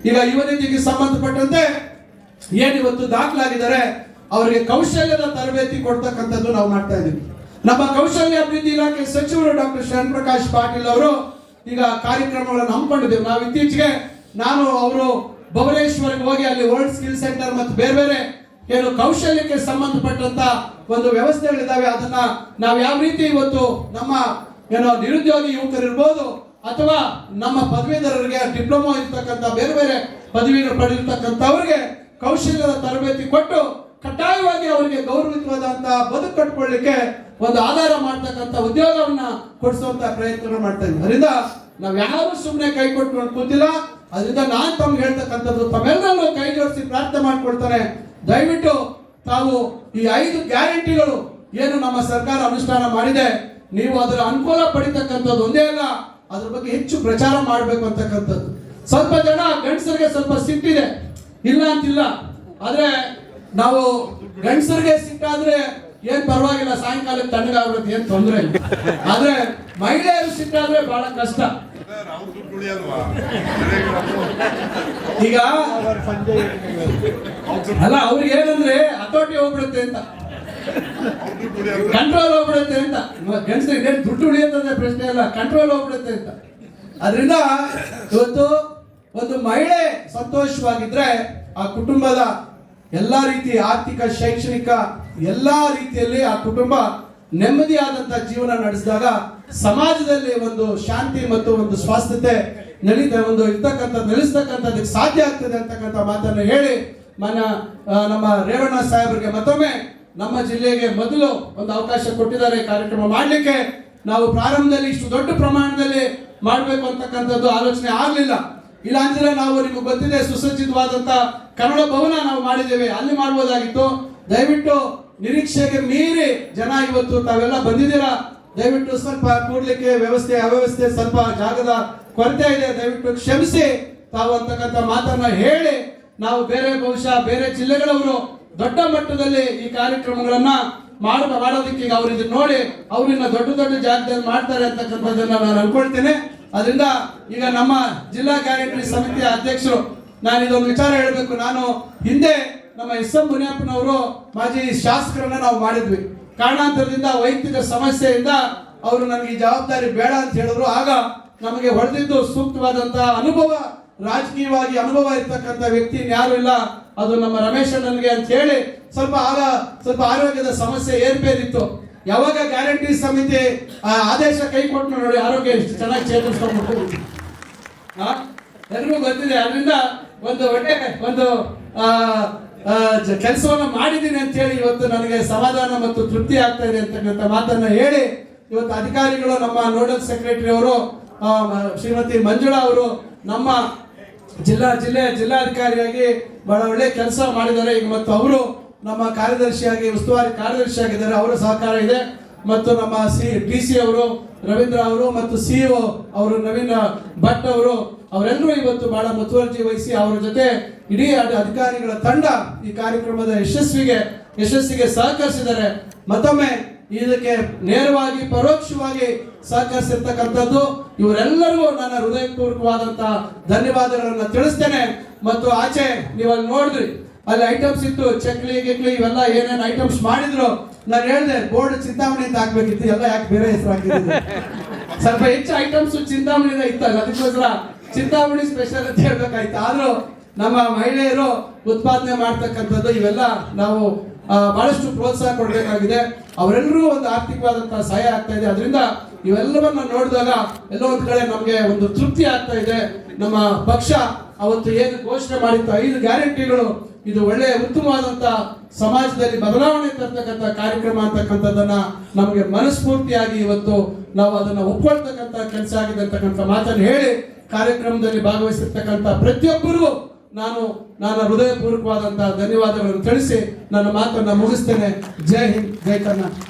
S1: ಈಗ ಯುವ ನಿಧಿಗೆ ಸಂಬಂಧಪಟ್ಟಂತೆ ಏನಿವತ್ತು ದಾಖಲಾಗಿದ್ದಾರೆ, ಅವರಿಗೆ ಕೌಶಲ್ಯದ ತರಬೇತಿ ಕೊಡ್ತಕ್ಕಂಥದ್ದು ನಾವು ಮಾಡ್ತಾ ಇದ್ದೀವಿ ನಮ್ಮ ಕೌಶಲ್ಯ ಅಭಿವೃದ್ಧಿ ಇಲಾಖೆ ಸಚಿವರು ಡಾಕ್ಟರ್ ಶರಣ್ ಪ್ರಕಾಶ್ ಪಾಟೀಲ್ ಅವರು ಈಗ ಕಾರ್ಯಕ್ರಮಗಳನ್ನು ಹಮ್ಮಿಕೊಂಡಿದ್ದೇವೆ. ನಾವು ಇತ್ತೀಚೆಗೆ ನಾನು, ಅವರು ಭುವನೇಶ್ವರ್ಗೆ ಹೋಗಿ ಅಲ್ಲಿ ವರ್ಲ್ಡ್ ಸ್ಕಿಲ್ ಸೆಂಟರ್ ಮತ್ತು ಬೇರೆ ಬೇರೆ ಏನು ಕೌಶಲ್ಯಕ್ಕೆ ಸಂಬಂಧಪಟ್ಟಂತ ಒಂದು ವ್ಯವಸ್ಥೆಗಳಿದ್ದಾವೆ. ಅದನ್ನ ನಾವು ಯಾವ ರೀತಿ ಇವತ್ತು ನಮ್ಮ ಏನೋ ನಿರುದ್ಯೋಗಿ ಯುವಕರಿರ್ಬೋದು ಅಥವಾ ನಮ್ಮ ಪದವೀಧರರಿಗೆ ಡಿಪ್ಲೊಮಾ ಇರ್ತಕ್ಕಂಥ ಬೇರೆ ಬೇರೆ ಪದವಿಯನ್ನು ಪಡೆದಿರ್ತಕ್ಕಂಥವ್ರಿಗೆ ಕೌಶಲ್ಯದ ತರಬೇತಿ ಕೊಟ್ಟು ಕಡ್ಡಾಯವಾಗಿ ಅವರಿಗೆ ಗೌರವಿತವಾದಂತಹ ಬದುಕು ಕಟ್ಕೊಳ್ಳಿಕ್ಕೆ ಒಂದು ಆಧಾರ ಮಾಡ್ತಕ್ಕಂಥ ಉದ್ಯೋಗವನ್ನ ಕೊಡಿಸುವಂತ ಪ್ರಯತ್ನ ಮಾಡ್ತಾ ಅದರಿಂದ ನಾವ್ ಯಾರು ಸುಮ್ಮನೆ ಕೈ ಕೊಟ್ಕೊಂಡು ಕೂತಿಲ್ಲ. ಅದರಿಂದ ನಾನು ತಮ್ಗೆ ಹೇಳ್ತಕ್ಕಂಥದ್ದು ತಮ್ಮೆಲ್ಲರೂ ಕೈ ಜೋಡಿಸಿ ಪ್ರಾರ್ಥನೆ ಮಾಡ್ಕೊಳ್ತಾರೆ ದಯವಿಟ್ಟು ತಾವು ಈ ಐದು ಗ್ಯಾರಂಟಿಗಳು ಏನು ನಮ್ಮ ಸರ್ಕಾರ ಅನುಷ್ಠಾನ ಮಾಡಿದೆ ನೀವು ಅದರ ಅನುಕೂಲ ಪಡಿತಕ್ಕಂಥದ್ದು ಒಂದೇ ಅಲ್ಲ ಅದ್ರ ಬಗ್ಗೆ ಹೆಚ್ಚು ಪ್ರಚಾರ ಮಾಡಬೇಕು ಅಂತಕ್ಕಂಥದ್ದು. ಸ್ವಲ್ಪ ಜನ ಗಂಡಸರಿಗೆ ಸ್ವಲ್ಪ ಸಿಟ್ಟಿದೆ. ಇಲ್ಲ ಅಂತಿಲ್ಲ. ಆದ್ರೆ ನಾವು ಗಂಡಸರಿಗೆ ಸಿಟ್ಟಾದ್ರೆ ಏನ್ ಪರವಾಗಿಲ್ಲ ಸಾಯಂಕಾಲ ತಣ್ಣಗಾಗ್ಬಿಡುತ್ತೆ ಏನ್ ತೊಂದರೆ ಇಲ್ಲ. ಆದ್ರೆ ಮಹಿಳೆಯರು ಸಿಟ್ಟಾದ್ರೆ ಬಹಳ ಕಷ್ಟ. ಈಗ ಅಲ್ಲ ಅವ್ರಿಗೆ ಏನಂದ್ರೆ ಹತೋಟಿ ಹೋಗ್ಬಿಡುತ್ತೆ ಅಂತ. ಕಂಟ್ರೋಲ್ ಹೋಗ್ಬಿಡುತ್ತೆ ಅಂತ. ಗಂಡಸರಿಗೆ ಏನು ದುಡ್ಡು ಉಳಿಯುತ್ತದೆ ಪ್ರಶ್ನೆ ಅಲ್ಲ. ಕಂಟ್ರೋಲ್ ಹೋಗ್ಬಿಡುತ್ತೆ ಅಂತ. ಅದರಿಂದ ಇವತ್ತು ಒಂದು ಮಹಿಳೆ ಸಂತೋಷವಾಗಿದ್ರೆ ಆ ಕುಟುಂಬದ ಎಲ್ಲ ರೀತಿ ಆರ್ಥಿಕ, ಶೈಕ್ಷಣಿಕ ಎಲ್ಲ ರೀತಿಯಲ್ಲಿ ಆ ಕುಟುಂಬ ನೆಮ್ಮದಿಯಾದಂಥ ಜೀವನ ನಡೆಸಿದಾಗ ಸಮಾಜದಲ್ಲಿ ಒಂದು ಶಾಂತಿ ಮತ್ತು ಒಂದು ಸ್ವಾಸ್ಥ್ಯತೆ ನಡೀತ, ಒಂದು ಇರ್ತಕ್ಕಂಥ ನೆಲೆಸ್ತಕ್ಕಂಥದಕ್ಕೆ ಸಾಧ್ಯ ಆಗ್ತದೆ ಅಂತಕ್ಕಂಥ ಮಾತನ್ನು ಹೇಳಿ ಮಾನ್ಯ ನಮ್ಮ ರೇವಣ್ಣ ಸಾಹೇಬರಿಗೆ ಮತ್ತೊಮ್ಮೆ ನಮ್ಮ ಜಿಲ್ಲೆಗೆ ಮೊದಲು ಒಂದು ಅವಕಾಶ ಕೊಟ್ಟಿದ್ದಾರೆ ಕಾರ್ಯಕ್ರಮ ಮಾಡಲಿಕ್ಕೆ. ನಾವು ಪ್ರಾರಂಭದಲ್ಲಿ ಇಷ್ಟು ದೊಡ್ಡ ಪ್ರಮಾಣದಲ್ಲಿ ಮಾಡಬೇಕು ಅಂತಕ್ಕಂಥದ್ದು ಆಲೋಚನೆ ಆಗಲಿಲ್ಲ. ಇಲ್ಲ ಅಂದ್ರೆ ನಾವು ನಿಮಗೆ ಗೊತ್ತಿದೆ ಸುಸಜ್ಜಿತವಾದಂಥ ಕನ್ನಡ ಭವನ ನಾವು ಮಾಡಿದ್ದೇವೆ. ಅಲ್ಲಿ ಮಾಡಬಹುದಾಗಿತ್ತು ದಯವಿಟ್ಟು ನಿರೀಕ್ಷೆಗೆ ಮೀರಿ ಜನ ಇವತ್ತು ತಾವೆಲ್ಲ ಬಂದಿದ್ದೀರಾ? ದಯವಿಟ್ಟು ಸ್ವಲ್ಪ ಕೂಡ್ಲಿಕ್ಕೆ ವ್ಯವಸ್ಥೆ, ಅವ್ಯವಸ್ಥೆ ಸ್ವಲ್ಪ ಜಾಗದ ಕೊರತೆ ಇದೆ. ದಯವಿಟ್ಟು ಕ್ಷಮಿಸಿ ತಾವು ಅಂತಕ್ಕಂಥ ಮಾತನ್ನ ಹೇಳಿ. ನಾವು ಬೇರೆ ಬಹುಶಃ ಬೇರೆ ಜಿಲ್ಲೆಗಳವರು ದೊಡ್ಡ ಮಟ್ಟದಲ್ಲಿ ಈ ಕಾರ್ಯಕ್ರಮಗಳನ್ನ ಮಾಡ ಮಾಡೋದಕ್ಕೆ ಈಗ ಅವ್ರು ನೋಡಿ ಅವ್ರನ್ನ ದೊಡ್ಡ ದೊಡ್ಡ ಜಾಗದಲ್ಲಿ ಮಾಡ್ತಾರೆ ಅಂತಕ್ಕಂಥದ್ದನ್ನ ನಾನು ಅನ್ಕೊಳ್ತೇನೆ. ಅದರಿಂದ ಈಗ ನಮ್ಮ ಜಿಲ್ಲಾ ಗ್ಯಾರಂಟಿ ಸಮಿತಿಯ ಅಧ್ಯಕ್ಷರು, ನಾನು ಇದೊಂದು ವಿಚಾರ ಹೇಳಬೇಕು. ನಾನು ಹಿಂದೆ ನಮ್ಮ ಎಸ್ ಎಂ ಮುನಿಯಪ್ಪನವರು ಮಾಜಿ ಶಾಸಕರನ್ನ ನಾವು ಮಾಡಿದ್ವಿ. ಕಾರಣಾಂತರದಿಂದ ವೈಯಕ್ತಿಕ ಸಮಸ್ಯೆಯಿಂದ ಅವರು ನನಗೆ ಈ ಜವಾಬ್ದಾರಿ ಬೇಡ ಅಂತ ಹೇಳಿದ್ರು. ಆಗ ನಮಗೆ ಹೊಡೆದಿದ್ದು ಸೂಕ್ತವಾದಂತಹ ಅನುಭವ, ರಾಜಕೀಯವಾಗಿ ಅನುಭವ ಇರ್ತಕ್ಕಂಥ ವ್ಯಕ್ತಿ ಯಾರು ಇಲ್ಲ. ಅದು ನಮ್ಮ ರಮೇಶ್ ನನಗೆ ಅಂತ ಹೇಳಿ ಸ್ವಲ್ಪ ಆಗ ಸ್ವಲ್ಪ ಆರೋಗ್ಯದ ಸಮಸ್ಯೆ ಏರ್ಪೇರಿತ್ತು. ಯಾವಾಗ ಗ್ಯಾರಂಟಿ ಸಮಿತಿ, ಆ, ಆದೇಶ ಕೈ ಕೊಟ್ಟು ನೋಡಿ, ಆರೋಗ್ಯ ಎಷ್ಟು ಚೆನ್ನಾಗಿ ಚೇತರಿಸ್ಕೊಂಡು ಎಲ್ರಿಗೂ ಗೊತ್ತಿದೆ, ಅದರಿಂದ ಒಂದು ಒಳ್ಳೆ ಒಂದು ಕೆಲಸವನ್ನು ಮಾಡಿದ್ದೀನಿ ಅಂತ ಹೇಳಿ ಇವತ್ತು ನನಗೆ ಸಮಾಧಾನ ಮತ್ತು ತೃಪ್ತಿ ಆಗ್ತಾ ಇದೆ ಅಂತಕ್ಕಂಥ ಮಾತನ್ನ ಹೇಳಿ, ಇವತ್ತು ಅಧಿಕಾರಿಗಳು ನಮ್ಮ ನೋಡಲ್ ಸೆಕ್ರೆಟರಿ ಅವರು ಶ್ರೀಮತಿ ಮಂಜುಳಾ ಅವರು ನಮ್ಮ ಜಿಲ್ಲಾ ಜಿಲ್ಲೆ ಜಿಲ್ಲಾಧಿಕಾರಿಯಾಗಿ ಬಹಳ ಒಳ್ಳೆ ಕೆಲಸ ಮಾಡಿದ್ದಾರೆ. ಈಗ ಮತ್ತು ಅವರು ನಮ್ಮ ಕಾರ್ಯದರ್ಶಿಯಾಗಿ, ಉಸ್ತುವಾರಿ ಕಾರ್ಯದರ್ಶಿಯಾಗಿದ್ದಾರೆ. ಅವರ ಸಹಕಾರ ಇದೆ. ಮತ್ತು ನಮ್ಮ ಸಿ ಡಿ ಸಿ ಅವರು, ರವೀಂದ್ರ ಅವರು ಮತ್ತು ಸಿಇಒ ಅವರು, ನವೀನ್ ಭಟ್ ಅವರು, ಅವರೆಲ್ಲರೂ ಇವತ್ತು ಬಹಳ ಮುತುವರ್ಜಿ ವಹಿಸಿ ಅವರ ಜೊತೆ ಇಡೀ ಅಧಿಕಾರಿಗಳ ತಂಡ ಈ ಕಾರ್ಯಕ್ರಮದ ಯಶಸ್ವಿಗೆ, ಯಶಸ್ಸಿಗೆ ಸಹಕರಿಸಿದ್ದಾರೆ. ಮತ್ತೊಮ್ಮೆ ಇದಕ್ಕೆ ನೇರವಾಗಿ, ಪರೋಕ್ಷವಾಗಿ ಸಹಕರಿಸಿರ್ತಕ್ಕಂಥದ್ದು ಇವರೆಲ್ಲರಿಗೂ ನನ್ನ ಹೃದಯಪೂರ್ವಕವಾದಂತಹ ಧನ್ಯವಾದಗಳನ್ನ ತಿಳಿಸ್ತೇನೆ. ಮತ್ತು ಆಚೆ ನೀವು ಅಲ್ಲಿ ನೋಡಿದ್ರಿ, ಅಲ್ಲಿ ಐಟಮ್ಸ್ ಇತ್ತು, ಚಕ್ಲಿ, ಗಿಕ್ಲಿ, ಇವೆಲ್ಲ ಏನೇನು ಐಟಮ್ಸ್ ಮಾಡಿದ್ರು, ನಾನು ಹೇಳಿದೆ, ಬೋರ್ಡ್ ಚಿಂತಾಮಣಿ ಅಂತ ಹಾಕ್ಬೇಕಿತ್ತು, ಎಲ್ಲ ಯಾಕೆ ಬೇರೆ ಹೆಸರು ಹಾಕಿದ್ರು ಸ್ವಲ್ಪ ಹೆಚ್ಚು ಐಟಮ್ಸ್ ಚಿಂತಾಮಣಿ ಇತ್ತಲ್ಲ, ಅದಕ್ಕೋಸ್ಕರ ಚಿಂತಾಮಣಿ ಸ್ಪೆಷಲ್ ಅಂತ ಹೇಳ್ಬೇಕಾಯ್ತು. ಆದ್ರೂ ನಮ್ಮ ಮಹಿಳೆಯರು ಉತ್ಪಾದನೆ ಮಾಡ್ತಕ್ಕಂಥದ್ದು ಇವೆಲ್ಲ ನಾವು ಬಹಳಷ್ಟು ಪ್ರೋತ್ಸಾಹ ಕೊಡಬೇಕಾಗಿದೆ. ಅವರೆಲ್ಲರೂ ಒಂದು ಆರ್ಥಿಕವಾದಂತಹ ಸಹಾಯ ಆಗ್ತಾ ಇದೆ. ಅದರಿಂದ ಇವೆಲ್ಲವನ್ನ ನೋಡಿದಾಗ ಎಲ್ಲೋ ಒಂದು ಕಡೆ ನಮಗೆ ಒಂದು ತೃಪ್ತಿ ಆಗ್ತಾ ಇದೆ. ನಮ್ಮ ಪಕ್ಷ ಅವತ್ತು ಏನು ಘೋಷಣೆ ಮಾಡಿತ್ತು, ಐದು ಗ್ಯಾರಂಟಿಗಳು, ಇದು ಒಳ್ಳೆ ಉತ್ತಮವಾದಂತ ಸಮಾಜದಲ್ಲಿ ಬದಲಾವಣೆ ತರ್ತಕ್ಕಂಥ ಕಾರ್ಯಕ್ರಮ ಅಂತಕ್ಕಂಥದ್ದನ್ನ ನಮಗೆ ಮನಸ್ಫೂರ್ತಿಯಾಗಿ ಇವತ್ತು ನಾವು ಅದನ್ನ ಒಪ್ಕೊಳ್ತಕ್ಕಂಥ ಕೆಲಸ ಆಗಿದೆ ಅಂತಕ್ಕಂಥ ಮಾತನ್ನು ಹೇಳಿ ಕಾರ್ಯಕ್ರಮದಲ್ಲಿ ಭಾಗವಹಿಸಿರ್ತಕ್ಕಂಥ ಪ್ರತಿಯೊಬ್ಬರಿಗೂ ನಾನು ನನ್ನ ಹೃದಯಪೂರ್ವಕವಾದಂತಹ ಧನ್ಯವಾದಗಳನ್ನು ತಿಳಿಸಿ ನನ್ನ ಮಾತನ್ನು ಮುಗಿಸ್ತೇನೆ. ಜೈ ಹಿಂದ್, ಜೈ ಕರ್ನಾಟಕ.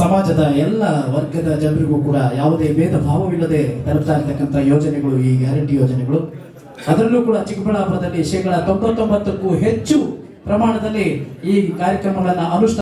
S2: ಸಮಾಜದ ಎಲ್ಲ ವರ್ಗದ ಜನರಿಗೂ ಕೂಡ ಯಾವುದೇ ಭೇದ ಭಾವವಿಲ್ಲದೆ ತಲುಪ್ತಾ ಇರ್ತಕ್ಕಂಥ ಯೋಜನೆಗಳು, ಈ ಗ್ಯಾರಂಟಿ ಯೋಜನೆಗಳು. ಅದರಲ್ಲೂ ಕೂಡ ಚಿಕ್ಕಬಳ್ಳಾಪುರದಲ್ಲಿ ಶೇಕಡ ತೊಂಬತ್ತೊಂಬತ್ತಕ್ಕೂ ಹೆಚ್ಚು ಪ್ರಮಾಣದಲ್ಲಿ ಈ ಕಾರ್ಯಕ್ರಮಗಳನ್ನು ಅನುಷ್ಠಾನ